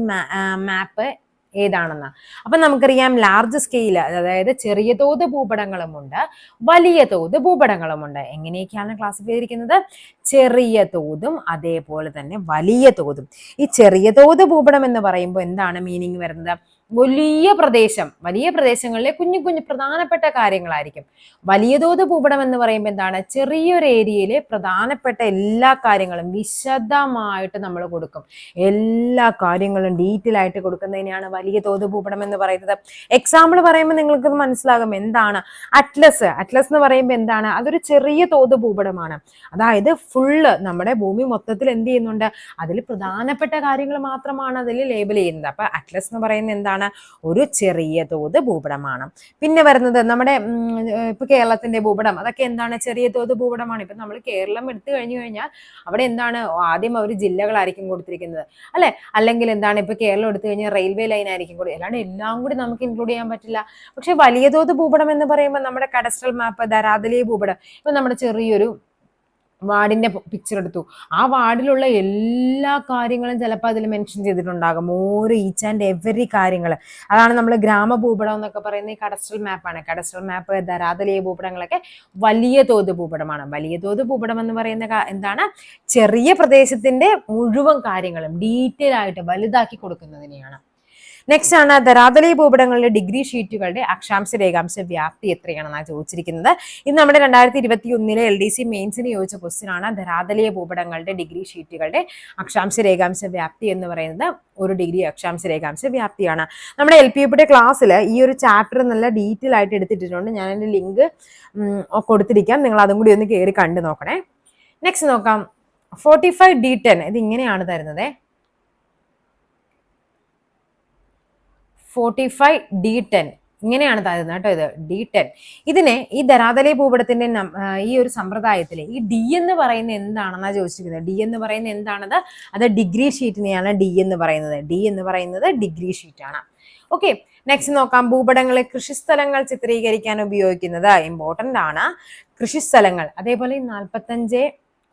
Speaker 1: മാപ്പ് ഏതാണെന്ന്. അപ്പൊ നമുക്കറിയാം ലാർജ് സ്കെയിൽ അതായത് ചെറിയ തോത് ഭൂപടങ്ങളുമുണ്ട് വലിയ തോത് ഭൂപടങ്ങളുമുണ്ട്. എങ്ങനെയൊക്കെയാണ് ക്ലാസിഫൈ ചെയ്തിരിക്കുന്നത്? ചെറിയ തോതും അതേപോലെ തന്നെ വലിയ തോതും. ഈ ചെറിയ തോത് ഭൂപടം എന്ന് പറയുമ്പോൾ എന്താണ് മീനിങ് വരുന്നത്? വലിയ പ്രദേശം വലിയ പ്രദേശങ്ങളിലെ കുഞ്ഞു കുഞ്ഞു പ്രധാനപ്പെട്ട കാര്യങ്ങളായിരിക്കും. വലിയ തോത് ഭൂപടം എന്ന് പറയുമ്പോൾ എന്താണ്? ചെറിയൊരു ഏരിയയിലെ പ്രധാനപ്പെട്ട എല്ലാ കാര്യങ്ങളും വിശദമായിട്ട് നമ്മൾ കൊടുക്കും. എല്ലാ കാര്യങ്ങളും ഡീറ്റെയിൽ ആയിട്ട് കൊടുക്കുന്നതിനെയാണ് വലിയ തോത് ഭൂപടം എന്ന് പറയുന്നത്. എക്സാമ്പിൾ പറയുമ്പോൾ നിങ്ങൾക്ക് മനസ്സിലാകും എന്താണ്? അറ്റ്ലസ് അറ്റ്ലസ് എന്ന് പറയുമ്പോൾ എന്താണ്? അതൊരു ചെറിയ തോത് ഭൂപടമാണ്. അതായത് ഫുള്ള് നമ്മുടെ ഭൂമി മൊത്തത്തിൽ എന്ത് ചെയ്യുന്നുണ്ട്? അതിൽ പ്രധാനപ്പെട്ട കാര്യങ്ങൾ മാത്രമാണ് അതിൽ ലേബൽ ചെയ്യുന്നത്. അപ്പൊ അറ്റ്ലസ് എന്ന് പറയുന്നത് എന്താണ്? ഒരു ചെറിയ തോത് ഭൂപടമാണ്. പിന്നെ വരുന്നത് നമ്മുടെ ഇപ്പൊ കേരളത്തിന്റെ ഭൂപടം. അതൊക്കെ എന്താണ്? ചെറിയ തോത് ഭൂപടമാണ്. ഇപ്പൊ നമ്മൾ കേരളം എടുത്തു കഴിഞ്ഞു കഴിഞ്ഞാൽ അവിടെ എന്താണ്? ആദ്യം അവർ ജില്ലകളായിരിക്കും കൊടുത്തിരിക്കുന്നത്. അല്ലെ? അല്ലെങ്കിൽ എന്താണ്? ഇപ്പൊ കേരളം എടുത്തു കഴിഞ്ഞാൽ റെയിൽവേ ലൈൻ ആയിരിക്കും കൂടി. അല്ലാണ്ട് എല്ലാം കൂടി നമുക്ക് ഇൻക്ലൂഡ് ചെയ്യാൻ പറ്റില്ല. പക്ഷെ വലിയ തോത് ഭൂപടം എന്ന് പറയുമ്പോൾ നമ്മുടെ കഡസ്ട്രൽ മാപ്പ് ധരാതലീയ ഭൂപടം. ഇപ്പൊ നമ്മുടെ ചെറിയൊരു വാർഡിന്റെ പിക്ചർ എടുത്തു. ആ വാർഡിലുള്ള എല്ലാ കാര്യങ്ങളും ചിലപ്പോൾ അതിൽ മെൻഷൻ ചെയ്തിട്ടുണ്ടാകും. ഓരോ ഈച്ച് ആൻഡ് എവറി കാര്യങ്ങൾ അതാണ് നമ്മൾ ഗ്രാമ ഗ്രാമഭൂപടം എന്നൊക്കെ പറയുന്ന ഈ കടസ്ട്രൽ മാപ്പാണ് കടസ്ട്രൽ മാപ്പ് ധരാതലീയ ഭൂപടങ്ങളൊക്കെ വലിയ തോത് ഭൂപടമാണ്. വലിയ തോത് ഭൂപടം എന്ന് പറയുന്ന എന്താണ്? ചെറിയ പ്രദേശത്തിന്റെ മുഴുവൻ കാര്യങ്ങളും ഡീറ്റെയിൽ ആയിട്ട് വലുതാക്കി കൊടുക്കുന്നതിനെയാണ്. നെക്സ്റ്റ് ആണ് ധരാതലീയ ഭൂപടങ്ങളിലെ ഡിഗ്രി ഷീറ്റുകളുടെ അക്ഷാംശ രേഖാംശ വ്യാപ്തി എത്രയാണെന്നാണ് ചോദിച്ചിരിക്കുന്നത്. ഇത് നമ്മുടെ രണ്ടായിരത്തി ഇരുപത്തി ഒന്നിലെ എൽ ഡി സി മെയിൻസിന് ചോദിച്ച ക്വസ്റ്റ്യൻ ആണ് ധരാതലീയ ഭൂപടങ്ങളുടെ ഡിഗ്രി ഷീറ്റുകളുടെ അക്ഷാംശ രേഖാംശ വ്യാപ്തി എന്ന് പറയുന്നത് ഒരു ഡിഗ്രി അക്ഷാംശ രേഖാംശ വ്യാപ്തിയാണ്. നമ്മുടെ എൽ പി യുടെ ക്ലാസ്സിൽ ഈ ഒരു ചാപ്റ്റർ നല്ല ഡീറ്റെയിൽ ആയിട്ട് എടുത്തിട്ടുണ്ട് ഞാൻ എന്റെ ലിങ്ക് കൊടുത്തിരിക്കാം. നിങ്ങൾ അതും കൂടി ഒന്ന് കയറി കണ്ടു നോക്കണേ. നെക്സ്റ്റ് നോക്കാം. ഫോർട്ടി ഫൈവ് ഡി ടെൻ ഇത് ഇങ്ങനെയാണ് തരുന്നത്. Forty five D ten. ഇങ്ങനെയാണ് തരുന്നത് കേട്ടോ ഇത് ഡി ടെൻ. ഇതിനെ ഈ ധരാതലി ഭൂപടത്തിന്റെ ഈ ഒരു സമ്പ്രദായത്തിൽ ഈ ഡി എന്ന് പറയുന്നത് എന്താണെന്നാണ് ചോദിച്ചിരിക്കുന്നത്? ഡി എന്ന് പറയുന്നത് എന്താണത്? അത് ഡിഗ്രി ഷീറ്റിനെയാണ് ഡി എന്ന് പറയുന്നത്. ഡി എന്ന് പറയുന്നത് ഡിഗ്രി ഷീറ്റാണ്. ഓക്കെ നെക്സ്റ്റ് നോക്കാം. ഭൂപടങ്ങളെ കൃഷിസ്ഥലങ്ങൾ ചിത്രീകരിക്കാൻ ഉപയോഗിക്കുന്നത് ഇമ്പോർട്ടന്റ് ആണ്. കൃഷിസ്ഥലങ്ങൾ അതേപോലെ നാൽപ്പത്തഞ്ച്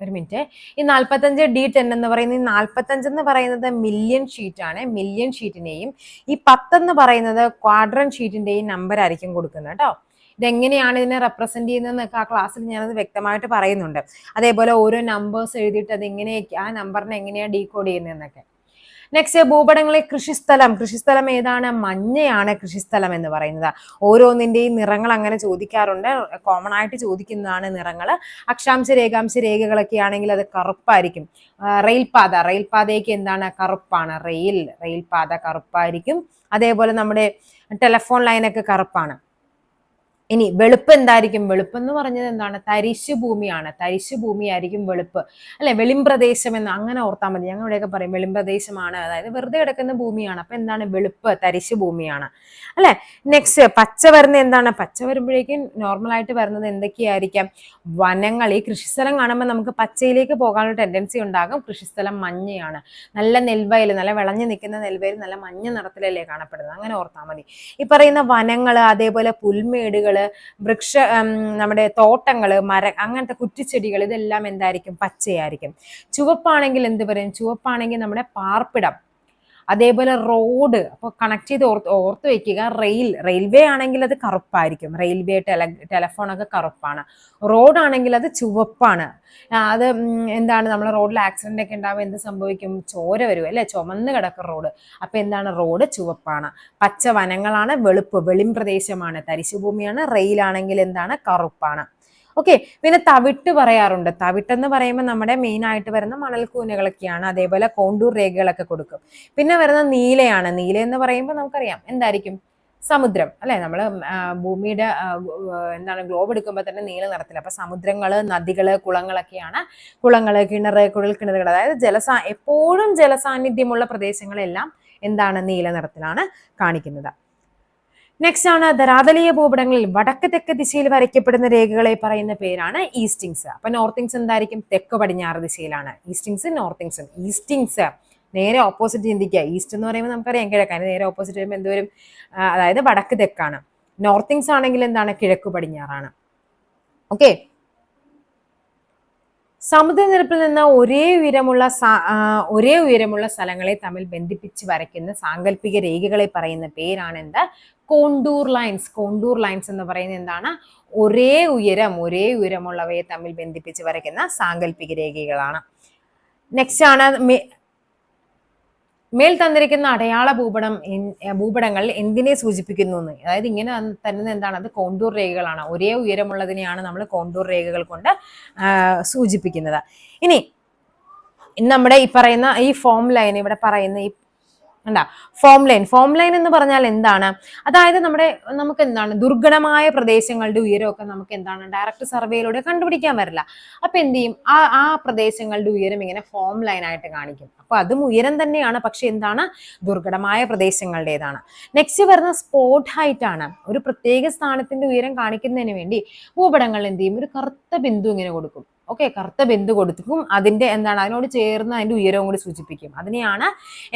Speaker 1: ഒരു മിനിറ്റ്. ഈ നാൽപ്പത്തഞ്ച് ഡി ടെൻ എന്ന് പറയുന്നത് ഈ നാൽപ്പത്തഞ്ച് എന്ന് പറയുന്നത് മില്യൺ ഷീറ്റ് ആണ്. മില്യൺ ഷീറ്റിനെയും ഈ പത്തെന്ന് പറയുന്നത് ക്വാഡ്രൻ ഷീറ്റിന്റെയും നമ്പർ ആയിരിക്കും കൊടുക്കുന്നത് കേട്ടോ. ഇതെങ്ങനെയാണ് ഇതിനെ റെപ്രസെന്റ് ചെയ്യുന്നതെന്നൊക്കെ ആ ക്ലാസ്സിൽ ഞാനത് വ്യക്തമായിട്ട് പറയുന്നുണ്ട്. അതേപോലെ ഓരോ നമ്പേഴ്സ് എഴുതിയിട്ട് അത് എങ്ങനെയൊക്കെ ആ നമ്പറിനെ എങ്ങനെയാണ് ഡീകോഡ് ചെയ്യുന്നതെന്നൊക്കെ. നെക്സ്റ്റ് ഭൂപടങ്ങളെ കൃഷിസ്ഥലം. കൃഷിസ്ഥലം ഏതാണ്? മഞ്ഞയാണ് കൃഷിസ്ഥലം എന്ന് പറയുന്നത്. ഓരോന്നിന്റെയും നിറങ്ങൾ അങ്ങനെ ചോദിക്കാറുണ്ട്. കോമൺ ആയിട്ട് ചോദിക്കുന്നതാണ് നിറങ്ങൾ. അക്ഷാംശ രേഖാംശ രേഖകളൊക്കെ ആണെങ്കിൽ അത് കറുപ്പായിരിക്കും. റെയിൽപാത. റെയിൽപാതയ്ക്ക് എന്താണ്? കറുപ്പാണ്. റെയിൽ റെയിൽപാത കറുപ്പായിരിക്കും. അതേപോലെ നമ്മുടെ ടെലഫോൺ ലൈനൊക്കെ കറുപ്പാണ്. ഇനി വെളുപ്പ് എന്തായിരിക്കും? വെളുപ്പ് എന്ന് പറഞ്ഞത് എന്താണ്? തരിശു ഭൂമിയാണ് തരിശു ഭൂമിയായിരിക്കും വെളുപ്പ്. അല്ലെ വെളിമ്പ്രദേശം എന്ന് അങ്ങനെ ഓർത്താൽ മതി. ഞങ്ങൾ ഇവിടെയൊക്കെ പറയും വെളിമ്പ്രദേശമാണ്. അതായത് വെറുതെ കിടക്കുന്ന ഭൂമിയാണ്. അപ്പൊ എന്താണ്? വെളുപ്പ് തരിശു ഭൂമിയാണ് അല്ലെ നെക്സ്റ്റ് പച്ച വരുന്ന എന്താണ്? പച്ച വരുമ്പോഴേക്കും നോർമൽ ആയിട്ട് വരുന്നത് എന്തൊക്കെയായിരിക്കാം? വനങ്ങൾ. ഈ കൃഷിസ്ഥലം കാണുമ്പോൾ നമുക്ക് പച്ചയിലേക്ക് പോകാനുള്ള ടെൻഡൻസി ഉണ്ടാകും. കൃഷിസ്ഥലം മഞ്ഞയാണ്. നല്ല നെൽവയൽ നല്ല വിളഞ്ഞു നിൽക്കുന്ന നെൽവയൽ നല്ല മഞ്ഞ നിറത്തിലല്ലേ കാണപ്പെടുന്നത്? അങ്ങനെ ഓർത്താൽ മതി. ഈ പറയുന്ന വനങ്ങൾ അതേപോലെ പുൽമേടുകൾ വൃക്ഷ നമ്മുടെ തോട്ടങ്ങൾ മര അങ്ങനത്തെ കുറ്റിച്ചെടികൾ ഇതെല്ലാം എന്തായിരിക്കും? പച്ചയായിരിക്കും. ചുവപ്പാണെങ്കിൽ എന്ത് പറയും? ചുവപ്പാണെങ്കിൽ നമ്മുടെ പാർപ്പിടം. അതേപോലെ റോഡ് അപ്പോൾ കണക്ട് ചെയ്ത് ഓർത്ത് ഓർത്ത് വെക്കുക. റെയിൽ റെയിൽവേ ആണെങ്കിൽ അത് കറുപ്പായിരിക്കും. റെയിൽവേ ടെല ടെലഫോണൊക്കെ കറുപ്പാണ്. റോഡ് ആണെങ്കിൽ അത് ചുവപ്പാണ്. അത് എന്താണ്? നമ്മൾ റോഡിൽ ആക്സിഡന്റ് ഒക്കെ ഉണ്ടാവുമ്പോൾ എന്ത് സംഭവിക്കും? ചോര വരും അല്ലെ? ചുമന്ന് കിടക്കും റോഡ് അപ്പൊ എന്താണ്? റോഡ് ചുവപ്പാണ്. പച്ച വനങ്ങളാണ് വെളുപ്പ് വെളിം പ്രദേശമാണ്. തരിശുഭൂമിയാണ്. റെയിലാണെങ്കിൽ എന്താണ്? കറുപ്പാണ്. ഓക്കെ പിന്നെ തവിട്ട് പറയാറുണ്ട്. തവിട്ടെന്ന് പറയുമ്പോൾ നമ്മുടെ മെയിൻ ആയിട്ട് വരുന്ന മണൽക്കൂനകളൊക്കെയാണ്. അതേപോലെ കോണ്ടൂർ രേഖകളൊക്കെ കൊടുക്കും. പിന്നെ വരുന്ന നീലയാണ്. നീല എന്ന് പറയുമ്പോൾ നമുക്കറിയാം. എന്തായിരിക്കും? സമുദ്രം. അല്ലെ? നമ്മൾ ഭൂമിയുടെ എന്താണ് ഗ്ലോബ് എടുക്കുമ്പോൾ തന്നെ നീല നിറത്തിൽ അപ്പൊ സമുദ്രങ്ങൾ നദികൾ കുളങ്ങളൊക്കെയാണ്. കുളങ്ങൾ കിണർ കുഴൽ കിണറുകൾ അതായത് ജലസാ എപ്പോഴും ജലസാന്നിധ്യമുള്ള പ്രദേശങ്ങളെല്ലാം എന്താണ്? നീല നിറത്തിലാണ് കാണിക്കുന്നത്. നെക്സ്റ്റ് ആണ് ധരാതലീയ ഭൂപടങ്ങളിൽ വടക്ക് തെക്ക് ദിശയിൽ വരയ്ക്കപ്പെടുന്ന രേഖകളെ പറയുന്ന പേരാണ് ഈസ്റ്റിങ്സ്. അപ്പൊ നോർത്തിങ്സ് എന്തായിരിക്കും? തെക്ക് പടിഞ്ഞാറ് ദിശയിലാണ്. ഈസ്റ്റിങ്സ് നോർത്തിങ്സും ഈസ്റ്റിങ്സ്. നേരെ ഓപ്പോസിറ്റ് ചിന്തിക്കുക. ഈസ്റ്റ് എന്ന് പറയുമ്പോൾ നമുക്കറിയാം കിഴക്കാണ്. നേരെ ഓപ്പോസിറ്റ് വരുമ്പോൾ എന്തുവരും അതായത് വടക്ക് തെക്കാണ്. നോർത്തിങ്സ് ആണെങ്കിൽ എന്താണ്? കിഴക്ക് പടിഞ്ഞാറാണ്. ഓക്കെ സമുദ്രനിരപ്പിൽ നിന്ന് ഒരേ ഉയരമുള്ള ഒരേ ഉയരമുള്ള സ്ഥലങ്ങളെ തമ്മിൽ ബന്ധിപ്പിച്ച് വരയ്ക്കുന്ന സാങ്കല്പിക രേഖകളെ പറയുന്ന പേരാണ് എന്ത്? കോണ്ടൂർ ലൈൻസ് കോണ്ടൂർ ലൈൻസ് എന്ന് പറയുന്നത് എന്താണ്? ഒരേ ഉയരം ഒരേ ഉയരമുള്ളവയെ തമ്മിൽ ബന്ധിപ്പിച്ച് വരയ്ക്കുന്ന സാങ്കല്പിക രേഖകളാണ്. നെക്സ്റ്റ് ആണ് മേൽ തന്നിരിക്കുന്ന അടയാള ഭൂപടം ഭൂപടങ്ങൾ എന്തിനെ സൂചിപ്പിക്കുന്നു എന്ന്. അതായത് ഇങ്ങനെ തരുന്നത് എന്താണ്? അത് കോണ്ടൂർ രേഖകളാണ്. ഒരേ ഉയരമുള്ളതിനെയാണ് നമ്മൾ കോണ്ടൂർ രേഖകൾ കൊണ്ട് സൂചിപ്പിക്കുന്നത്. ഇനി നമ്മുടെ ഈ പറയുന്ന ഈ ഫോം ലൈൻ ഇവിടെ പറയുന്ന ഈ എന്താ ഫോം ലൈൻ ഫോം ലൈൻ എന്ന് പറഞ്ഞാൽ എന്താണ്? അതായത് നമ്മുടെ നമുക്ക് എന്താണ്? ദുർഘടമായ പ്രദേശങ്ങളുടെ ഉയരമൊക്കെ നമുക്ക് എന്താണ്? ഡയറക്റ്റ് സർവേയിലൂടെ കണ്ടുപിടിക്കാൻ വരില്ല. അപ്പൊ എന്ത് ചെയ്യും? ആ ആ പ്രദേശങ്ങളുടെ ഉയരം ഇങ്ങനെ ഫോം ലൈൻ ആയിട്ട് കാണിക്കും. അപ്പൊ അതും ഉയരം തന്നെയാണ് പക്ഷെ എന്താണ്? ദുർഘടമായ പ്രദേശങ്ങളുടേതാണ്. നെക്സ്റ്റ് വരുന്ന സ്പോട്ട് ഹൈറ്റ് ആണ്. ഒരു പ്രത്യേക സ്ഥാനത്തിന്റെ ഉയരം കാണിക്കുന്നതിന് വേണ്ടി ഭൂപടങ്ങൾ എന്ത് ചെയ്യും? ഒരു കറുത്ത ബിന്ദു ഇങ്ങനെ കൊടുക്കും. ഓക്കെ കറുത്ത ബിന്ദു കൊടുക്കും അതിന്റെ എന്താണ്? അതിനോട് ചേർന്ന് അതിന്റെ ഉയരവും കൂടി സൂചിപ്പിക്കും. അതിനെയാണ്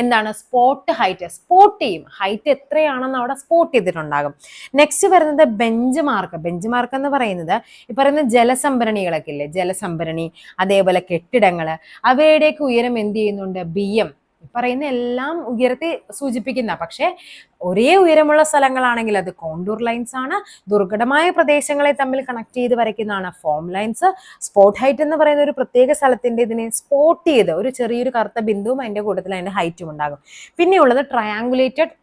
Speaker 1: എന്താണ്? സ്പോട്ട് ഹൈറ്റ് സ്പോട്ട് ചെയ്യും. ഹൈറ്റ് എത്രയാണെന്ന് അവിടെ സ്പോട്ട് ചെയ്തിട്ടുണ്ടാകും. നെക്സ്റ്റ് വരുന്നത് ബെഞ്ച് മാർക്ക് ബെഞ്ച് മാർക്ക് എന്ന് പറയുന്നത് ഈ പറയുന്ന ജലസംഭരണികളൊക്കെ ഇല്ലേ? ജലസംഭരണി അതേപോലെ കെട്ടിടങ്ങൾ അവയുടെയൊക്കെ ഉയരം എന്ത് ചെയ്യുന്നുണ്ട്? ബി എം പറയുന്ന എല്ലാം ഉയരത്തെ സൂചിപ്പിക്കുന്ന പക്ഷേ ഒരേ ഉയരമുള്ള സ്ഥലങ്ങളാണെങ്കിൽ അത് കോണ്ടൂർ ലൈൻസ് ആണ്. ദുർഘടമായ പ്രദേശങ്ങളെ തമ്മിൽ കണക്ട് ചെയ്ത് വരയ്ക്കുന്നതാണ് ഫോം ലൈൻസ് സ്പോട്ട് ഹൈറ്റ് എന്ന് പറയുന്ന ഒരു പ്രത്യേക സ്ഥലത്തിന്റെ ഇതിനെ സ്പോട്ട് ചെയ്ത് ഒരു ചെറിയൊരു കറുത്ത ബിന്ദുവും അതിന്റെ കൂട്ടത്തിൽ അതിന്റെ ഹൈറ്റും ഉണ്ടാകും. പിന്നെയുള്ളത് ട്രയാങ്കുലേറ്റഡ്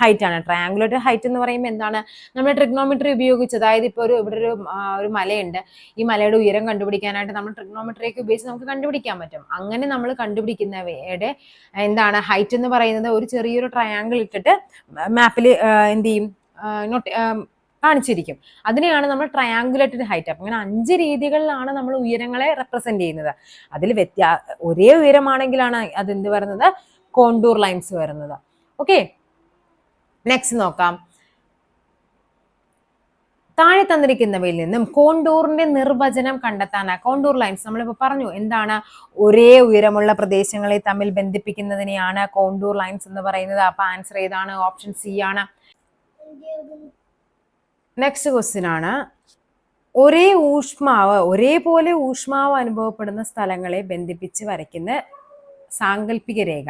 Speaker 1: ഹൈറ്റ് ആണ്. ട്രയാങ്കുലേറ്റഡ് ഹൈറ്റ് എന്ന് പറയുമ്പോൾ എന്താണ്? നമ്മൾ ട്രിഗ്നോമെട്രി ഉപയോഗിച്ച് അതായത് ഇപ്പോൾ ഒരു ഇവിടെ ഒരു ഒരു മലയുണ്ട്. ഈ മലയുടെ ഉയരം കണ്ടുപിടിക്കാനായിട്ട് നമ്മൾ ട്രിഗ്നോമെട്രിയൊക്കെ ഉപയോഗിച്ച് നമുക്ക് കണ്ടുപിടിക്കാൻ പറ്റും. അങ്ങനെ നമ്മൾ കണ്ടുപിടിക്കുന്നവയുടെ എന്താണ് ഹൈറ്റ് എന്ന് പറയുന്നത് ഒരു ചെറിയൊരു ട്രയാങ്കിൾ ഇട്ടിട്ട് മാപ്പിൽ എന്ത് ചെയ്യും? നോട്ട് കാണിച്ചിരിക്കും. അതിനെയാണ് നമ്മൾ ട്രയാങ്കുലേറ്റഡ് ഹൈറ്റ് അപ്പം അങ്ങനെ അഞ്ച് രീതികളിലാണ് നമ്മൾ ഉയരങ്ങളെ റെപ്രസെന്റ് ചെയ്യുന്നത്. അതിൽ വ്യത്യാ ഒരേ ഉയരമാണെങ്കിലാണ് അത് എന്ത് വരുന്നത്? കോണ്ടൂർ ലൈൻസ് വരുന്നത്. ഓക്കെ നെക്സ്റ്റ് നോക്കാം. താഴെ തന്നിരിക്കുന്നവയിൽ നിന്നും കോണ്ടൂറിന്റെ നിർവചനം കണ്ടെത്താൻ കോണ്ടൂർ ലൈൻസ് നമ്മളിപ്പോൾ പറഞ്ഞു എന്താണ് ഒരേ ഉയരമുള്ള പ്രദേശങ്ങളെ തമ്മിൽ ബന്ധിപ്പിക്കുന്നതിനെയാണ് കോണ്ടൂർ ലൈൻസ് എന്ന് പറയുന്നത്. അപ്പൊ ആൻസർ ഏതാണ്? ഓപ്ഷൻ സി ആണ്. നെക്സ്റ്റ് ക്വസ്റ്റ്യൻ ആണ്. ഒരേ ഊഷ്മാവ് ഒരേപോലെ ഊഷ്മാവ് അനുഭവപ്പെടുന്ന സ്ഥലങ്ങളെ ബന്ധിപ്പിച്ച് വരയ്ക്കുന്ന സാങ്കല്പിക രേഖ.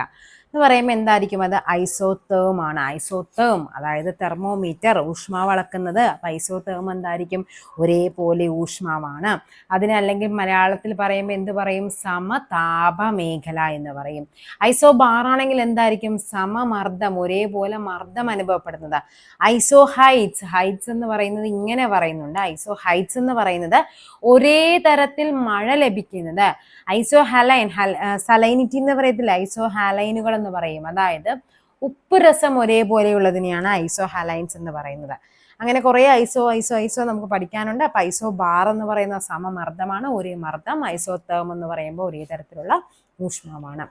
Speaker 1: എന്ന് പറയുമ്പോൾ എന്തായിരിക്കും? അത് ഐസോത്തേം ആണ്. ഐസോത്തേം അതായത് തെർമോമീറ്റർ ഊഷ്മാവ് അളക്കുന്നത്. ഐസോത്തേം ഐസോതേം എന്തായിരിക്കും? ഒരേപോലെ ഊഷ്മാവാണ്. അതിന് അല്ലെങ്കിൽ മലയാളത്തിൽ പറയുമ്പോൾ എന്ത് പറയും? സമതാപമേഖല എന്ന് പറയും. ഐസോ ബാർ ആണെങ്കിൽ എന്തായിരിക്കും? സമമർദ്ദം ഒരേപോലെ മർദ്ദം അനുഭവപ്പെടുന്നത്. ഐസോ ഹൈറ്റ്സ് ഹൈറ്റ്സ് എന്ന് പറയുന്നത് ഇങ്ങനെ പറയുന്നുണ്ട്. ഐസോ ഹൈറ്റ്സ് എന്ന് പറയുന്നത് ഒരേ തരത്തിൽ മഴ ലഭിക്കുന്നത്. ഐസോ ഹലൈൻ ഹൽ സലൈനിറ്റി എന്ന് പറയത്തില്ല? ഐസോ ഹാലൈനുകൾ എന്ന് പറയും. അതായത് ഉപ്പ് രസം ഒരേപോലെയുള്ളതിനെയാണ് ഐസോ ഹലൈൻസ് എന്ന് പറയുന്നത്. അങ്ങനെ കുറേ ഐസോ ഐസോ ഐസോ നമുക്ക് പഠിക്കാനുണ്ട്. അപ്പം ഐസോ ബാർ എന്ന് പറയുന്ന സമമർദ്ദമാണ്. ഒരേ മർദ്ദം ഐസോ തേം എന്ന് പറയുമ്പോൾ ഒരേ തരത്തിലുള്ള ഊഷ്മാവാണ്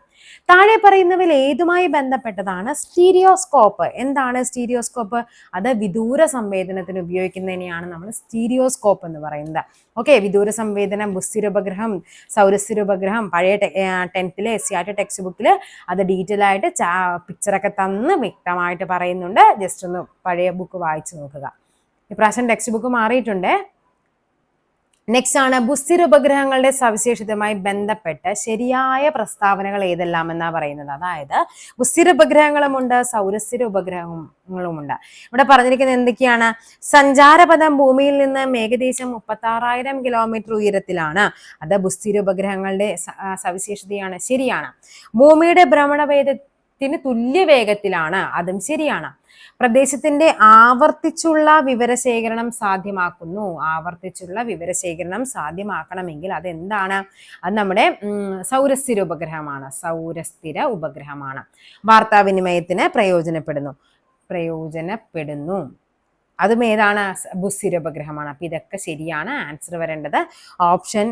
Speaker 1: താഴെ പറയുന്നവയിൽ ഏതുമായി ബന്ധപ്പെട്ടതാണ്? സ്റ്റീരിയോസ്കോപ്പ്. എന്താണ് സ്റ്റീരിയോസ്കോപ്പ്? അത് വിദൂര സംവേദനത്തിന് ഉപയോഗിക്കുന്നതിനെയാണ് നമ്മൾ സ്റ്റീരിയോസ്കോപ്പ് എന്ന് പറയുന്നത്. ഓക്കെ വിദൂര സംവേദനം ബുസ്ഥിരോപഗ്രഹം സൗരസ്ഥിരോപഗ്രഹം പഴയ ടെൻത്തിലെ S C R T text ബുക്കിൽ അത് ഡീറ്റെയിൽ ആയിട്ട് പിക്ചറൊക്കെ തന്ന് വ്യക്തമായിട്ട് പറയുന്നുണ്ട്. ജസ്റ്റ് ഒന്ന് പഴയ ബുക്ക് വായിച്ചു നോക്കുക. ഇപ്രാവശ്യം ടെക്സ്റ്റ് ബുക്ക് മാറിയിട്ടുണ്ട്. നെക്സ്റ്റ് ആണ് ബുസ്ഥിര ഉപഗ്രഹങ്ങളുടെ സവിശേഷതയുമായി ബന്ധപ്പെട്ട് ശരിയായ പ്രസ്താവനകൾ ഏതെല്ലാം എന്നാ പറയുന്നത്. അതായത് ബുസ്ഥിര ഉപഗ്രഹങ്ങളുമുണ്ട് സൗരസ്ഥിര ഉപഗ്രഹങ്ങളുമുണ്ട് ഇവിടെ പറഞ്ഞിരിക്കുന്നത് എന്തൊക്കെയാണ്? സഞ്ചാരപഥം ഭൂമിയിൽ നിന്ന് ഏകദേശം മുപ്പത്തി ആറായിരം കിലോമീറ്റർ ഉയരത്തിലാണ്. അത് ബുസ്ഥിര ഉപഗ്രഹങ്ങളുടെ സവിശേഷതയാണ്. ശരിയാണ്. ഭൂമിയുടെ ഭ്രമണവേദത്തിന് തുല്യ വേഗത്തിലാണ്. അതും ശരിയാണ്. പ്രദേശത്തിന്റെ ആവർത്തിച്ചുള്ള വിവരശേഖരണം സാധ്യമാക്കുന്നു. ആവർത്തിച്ചുള്ള വിവരശേഖരണം സാധ്യമാക്കണമെങ്കിൽ അതെന്താണ്? അത് നമ്മുടെ സൗരസ്ഥിര ഉപഗ്രഹമാണ്. സൗരസ്ഥിര ഉപഗ്രഹമാണ്. വാർത്താവിനിമയത്തിന് പ്രയോജനപ്പെടുന്നു. പ്രയോജനപ്പെടുന്നു. അതും ഏതാണ്? ബുസ്ഥിര ഉപഗ്രഹമാണ്. അപ്പൊ ഇതൊക്കെ ശരിയാണ്. ആൻസർ വരേണ്ടത് ഓപ്ഷൻ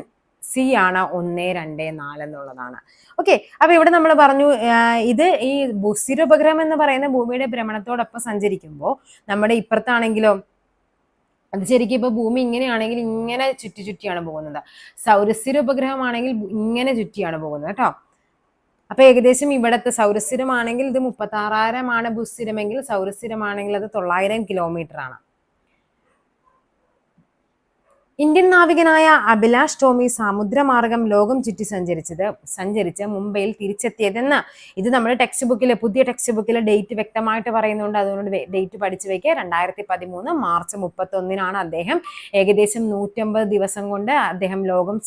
Speaker 1: സി ആണ് ഒന്ന് രണ്ട് നാല് എന്നുള്ളതാണ്. ഓക്കെ അപ്പൊ ഇവിടെ നമ്മൾ പറഞ്ഞു ഇത് ഈ ബുസിര ഉപഗ്രഹം എന്ന് പറയുന്ന ഭൂമിയുടെ ഭ്രമണത്തോടൊപ്പം സഞ്ചരിക്കുമ്പോൾ നമ്മുടെ ഇപ്പുറത്താണെങ്കിലോ അത് ശരിക്കും ഇപ്പൊ ഭൂമി ഇങ്ങനെയാണെങ്കിൽ ഇങ്ങനെ ചുറ്റി ചുറ്റിയാണ് പോകുന്നത്. സൗരസ്ഥിര ഉപഗ്രഹമാണെങ്കിൽ ഇങ്ങനെ ചുറ്റിയാണ് പോകുന്നത് കേട്ടോ. അപ്പൊ ഏകദേശം ഇവിടത്തെ സൗരസ്ഥിരമാണെങ്കിൽ ഇത് മുപ്പത്തി ആറായിരമാണ് ഭൂസ്ഥിരമെങ്കിൽ സൗരസ്ഥിരമാണെങ്കിൽ അത് തൊള്ളായിരം കിലോമീറ്റർ ആണ്. ഇന്ത്യൻ നാവികനായ അഭിലാഷ് ടോമി സമുദ്രമാർഗം ലോകം ചുറ്റി സഞ്ചരിച്ചത് സഞ്ചരിച്ച് മുംബൈയിൽ തിരിച്ചെത്തിയതെന്ന് ഇത് നമ്മുടെ ടെക്സ്റ്റ് ബുക്കിൽ പുതിയ ടെക്സ്റ്റ് ബുക്കിൽ ഡേറ്റ് വ്യക്തമായിട്ട് പറയുന്നുണ്ട്. അതുകൊണ്ട് ഡേറ്റ് പഠിച്ചു വെക്കുക രണ്ടായിരത്തി പതിമൂന്ന് മാർച്ച് മുപ്പത്തി ഒന്നിനാണ് അദ്ദേഹം ഏകദേശം നൂറ്റമ്പത് ദിവസം കൊണ്ട് അദ്ദേഹം ലോകം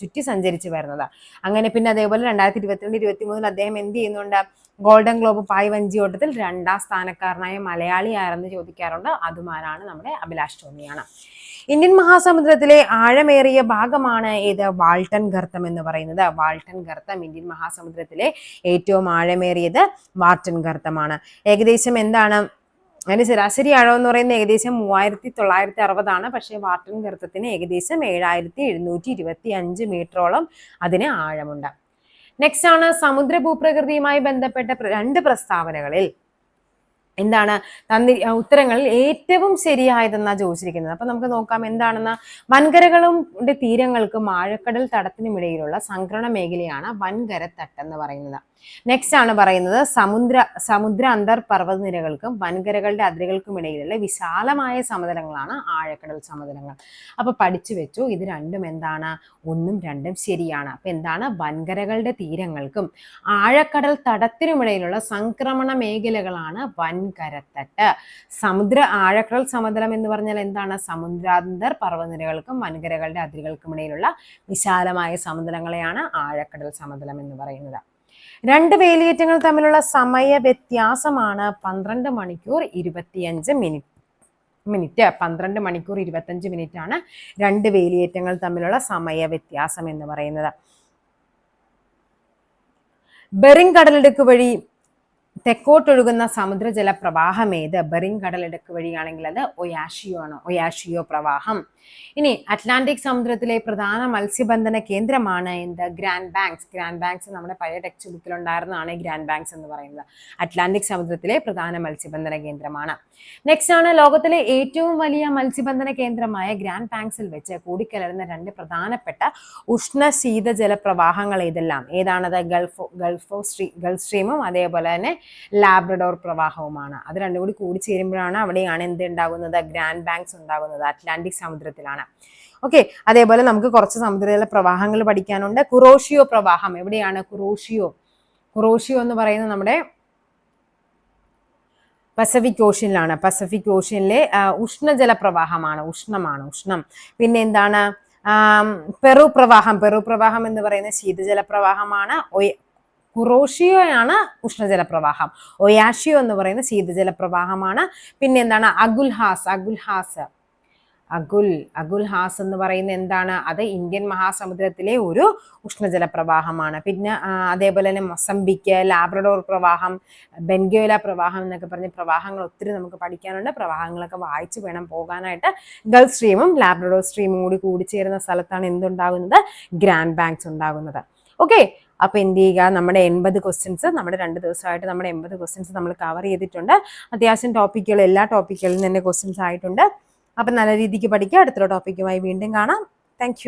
Speaker 1: ചുറ്റി സഞ്ചരിച്ചു വരുന്നത്. അങ്ങനെ പിന്നെ അതേപോലെ രണ്ടായിരത്തി ഇരുപത്തിരണ്ട് ഇരുപത്തി മൂന്നിൽ അദ്ദേഹം എന്ത് ചെയ്യുന്നുണ്ട്? ഗോൾഡൻ ഗ്ലോബ് പായ് വഞ്ചി ഓട്ടത്തിൽ രണ്ടാം സ്ഥാനക്കാരനായ മലയാളി ആരെന്ന് ചോദിക്കാറുണ്ട്. അതുമാരാണ് നമ്മുടെ അഭിലാഷ് ടോമിയാണ്. ഇന്ത്യൻ മഹാസമുദ്രത്തിലെ ആഴമേറിയ ഭാഗമാണ് ഏത് വാൾട്ടൺ ഗർത്തം എന്ന് പറയുന്നത്. വാൾട്ടൺ ഗർത്തം ഇന്ത്യൻ മഹാസമുദ്രത്തിലെ ഏറ്റവും ആഴമേറിയത് വാൾട്ടൻ ഗർത്തമാണ്. ഏകദേശം എന്താണ്? അതിന് ശരാശരി ആഴം എന്ന് പറയുന്നത് ഏകദേശം മൂവായിരത്തി തൊള്ളായിരത്തി അറുപതാണ് പക്ഷേ വാർട്ടൺ ഗർത്തത്തിന് ഏകദേശം ഏഴായിരത്തി എഴുന്നൂറ്റി ഇരുപത്തി അഞ്ച് മീറ്ററോളം അതിന് ആഴമുണ്ട്. നെക്സ്റ്റ് ആണ് സമുദ്ര ഭൂപ്രകൃതിയുമായി ബന്ധപ്പെട്ട രണ്ട് പ്രസ്താവനകളിൽ എന്താണ് തന്നി ഉത്തരങ്ങളിൽ ഏറ്റവും ശരിയായതെന്നാ ചോദിച്ചിരിക്കുന്നത്. അപ്പൊ നമുക്ക് നോക്കാം എന്താണെന്ന്. വൻകരകളും തീരങ്ങൾക്കും ആഴക്കടൽ തടത്തിനുമിടയിലുള്ള സംക്രമണ മേഖലയാണ് വൻകരത്തട്ട് എന്ന് പറയുന്നത്. നെക്സ്റ്റ് ആണ് പറയുന്നത്. സമുദ്ര സമുദ്ര അന്തർ പർവതനിരകൾക്കും വൻകരകളുടെ അതിരുകൾക്കും ഇടയിലുള്ള വിശാലമായ സമതലങ്ങളാണ് ആഴക്കടൽ സമതലങ്ങൾ. അപ്പൊ പഠിച്ചു വെച്ചു. ഇത് രണ്ടും എന്താണ്? ഒന്നും രണ്ടും ശരിയാണ്. അപ്പൊ എന്താണ്? വൻകരകളുടെ തീരങ്ങൾക്കും ആഴക്കടൽ തടത്തിനുമിടയിലുള്ള സംക്രമണ മേഖലകളാണ് വൻകരത്തട്ട് സമുദ്ര ആഴക്കടൽ സമതലം എന്ന് പറഞ്ഞാൽ എന്താണ്? സമുദ്രാന്തർ പർവനിരകൾക്കും വൻകരകളുടെ അതിരുകൾക്കും ഇടയിലുള്ള വിശാലമായ സമതലങ്ങളെയാണ് ആഴക്കടൽ സമതലം എന്ന് പറയുന്നത്. രണ്ട് വേലിയേറ്റങ്ങൾ തമ്മിലുള്ള സമയ വ്യത്യാസമാണ് പന്ത്രണ്ട് മണിക്കൂർ ഇരുപത്തിയഞ്ച് മിനിറ്റ് മിനിറ്റ്. പന്ത്രണ്ട് മണിക്കൂർ ഇരുപത്തഞ്ച് മിനിറ്റ് ആണ് രണ്ട് വേലിയേറ്റങ്ങൾ തമ്മിലുള്ള സമയ വ്യത്യാസം എന്ന് പറയുന്നത്. ബെറിംഗ് കടലിടുക്ക് വഴി തെക്കോട്ടൊഴുകുന്ന സമുദ്രജല പ്രവാഹം ഏത് ബെറിംഗ് കടലിടുക്ക് വഴിയാണെങ്കിൽ അത് ഒയാഷിയോ ആണ്. ഒയാഷിയോ പ്രവാഹം. ഇനി അറ്റ്ലാന്റിക് സമുദ്രത്തിലെ പ്രധാന മത്സ്യബന്ധന കേന്ദ്രമാണ് എന്ത്? Grand banks. ഗ്രാൻഡ് ബാങ്ക്സ് നമ്മുടെ പഴയ ടെക്സ്റ്റ് ബുക്കിൽ ഉണ്ടായിരുന്നതാണ് ഗ്രാൻഡ് ബാങ്ക്സ് എന്ന് പറയുന്നത്. അറ്റ്ലാന്റിക് സമുദ്രത്തിലെ പ്രധാന മത്സ്യബന്ധന കേന്ദ്രമാണ്. നെക്സ്റ്റ് ആണ് ലോകത്തിലെ ഏറ്റവും വലിയ മത്സ്യബന്ധന കേന്ദ്രമായ ഗ്രാൻഡ് ബാങ്ക്സിൽ വെച്ച് കൂടിക്കലരുന്ന രണ്ട് പ്രധാനപ്പെട്ട ഉഷ്ണ ശീതജല പ്രവാഹങ്ങൾ ഏതെല്ലാം? ഏതാണത്? ഗൾഫ് ഗൾഫ് സ്ട്രീ ഗൾഫ് സ്ട്രീമും അതേപോലെ തന്നെ ലാബ്രഡോർ പ്രവാഹവുമാണ്. അത് രണ്ടും കൂടി കൂടി അവിടെയാണ് എന്ത് ഉണ്ടാകുന്നത് ഗ്രാൻഡ് ബാങ്ക്സ് ഉണ്ടാകുന്നത്. അറ്റ്ലാന്റിക് സമുദ്രത്തിലാണ് ഓക്കെ അതേപോലെ നമുക്ക് കുറച്ച് സമുദ്രജല പ്രവാഹങ്ങൾ പഠിക്കാനുണ്ട്. കുറോഷിയോ പ്രവാഹം എവിടെയാണ് കുറോഷിയോ? കുറോഷിയോ എന്ന് പറയുന്നത് നമ്മുടെ പസഫിക് ഓഷ്യനിലാണ് പസഫിക് ഓഷ്യനിലെ ഉഷ്ണജല പ്രവാഹമാണ് ഉഷ്ണമാണ് ഉഷ്ണം. പിന്നെ എന്താണ്? പെറു പ്രവാഹം. പെറു പ്രവാഹം എന്ന് പറയുന്ന ശീതജല പ്രവാഹമാണ് കുറോഷിയോയാണ് ഉഷ്ണജല പ്രവാഹം ഒയാഷിയോ എന്ന് പറയുന്ന ശീതജല പ്രവാഹമാണ് പിന്നെ എന്താണ്? അഗുൽഹാസ് അഗുൽഹാസ്. അഗുൽ അഗുൽ ഹാസ് എന്ന് പറയുന്ന എന്താണ്? അത് ഇന്ത്യൻ മഹാസമുദ്രത്തിലെ ഒരു ഉഷ്ണജല പ്രവാഹമാണ് പിന്നെ അതേപോലെ തന്നെ മൊസംബിക്ക് ലാബ്രഡോർ പ്രവാഹം ബെൻഗോല പ്രവാഹം എന്നൊക്കെ പറഞ്ഞ പ്രവാഹങ്ങൾ ഒത്തിരി നമുക്ക് പഠിക്കാനുണ്ട്. പ്രവാഹങ്ങളൊക്കെ വായിച്ച് വേണം പോകാനായിട്ട്. ഗൾഫ് സ്ട്രീമും ലാബ്രഡോർ സ്ട്രീമും കൂടി കൂടിച്ചേരുന്ന സ്ഥലത്താണ് എന്തുണ്ടാകുന്നത്? ഗ്രാൻഡ് ബാങ്ക്സ് ഉണ്ടാകുന്നത്. ഓക്കെ അപ്പോൾ എന്ത് ചെയ്യുക? നമ്മുടെ എൺപത് ക്വസ്റ്റ്യൻസ് നമ്മുടെ രണ്ട് ദിവസമായിട്ട് നമ്മുടെ എൺപത് ക്വസ്റ്റ്യൻസ് നമ്മൾ കവർ ചെയ്തിട്ടുണ്ട്. അത്യാവശ്യം ടോപ്പിക്കുകൾ എല്ലാ ടോപ്പിക്കുകളിൽ തന്നെ ക്വസ്റ്റ്യൻസ് ആയിട്ടുണ്ട്. അപ്പം നല്ല രീതിക്ക് പഠിക്കുക അടുത്തൊരു ടോപ്പിക്കുമായി വീണ്ടും കാണാം. താങ്ക്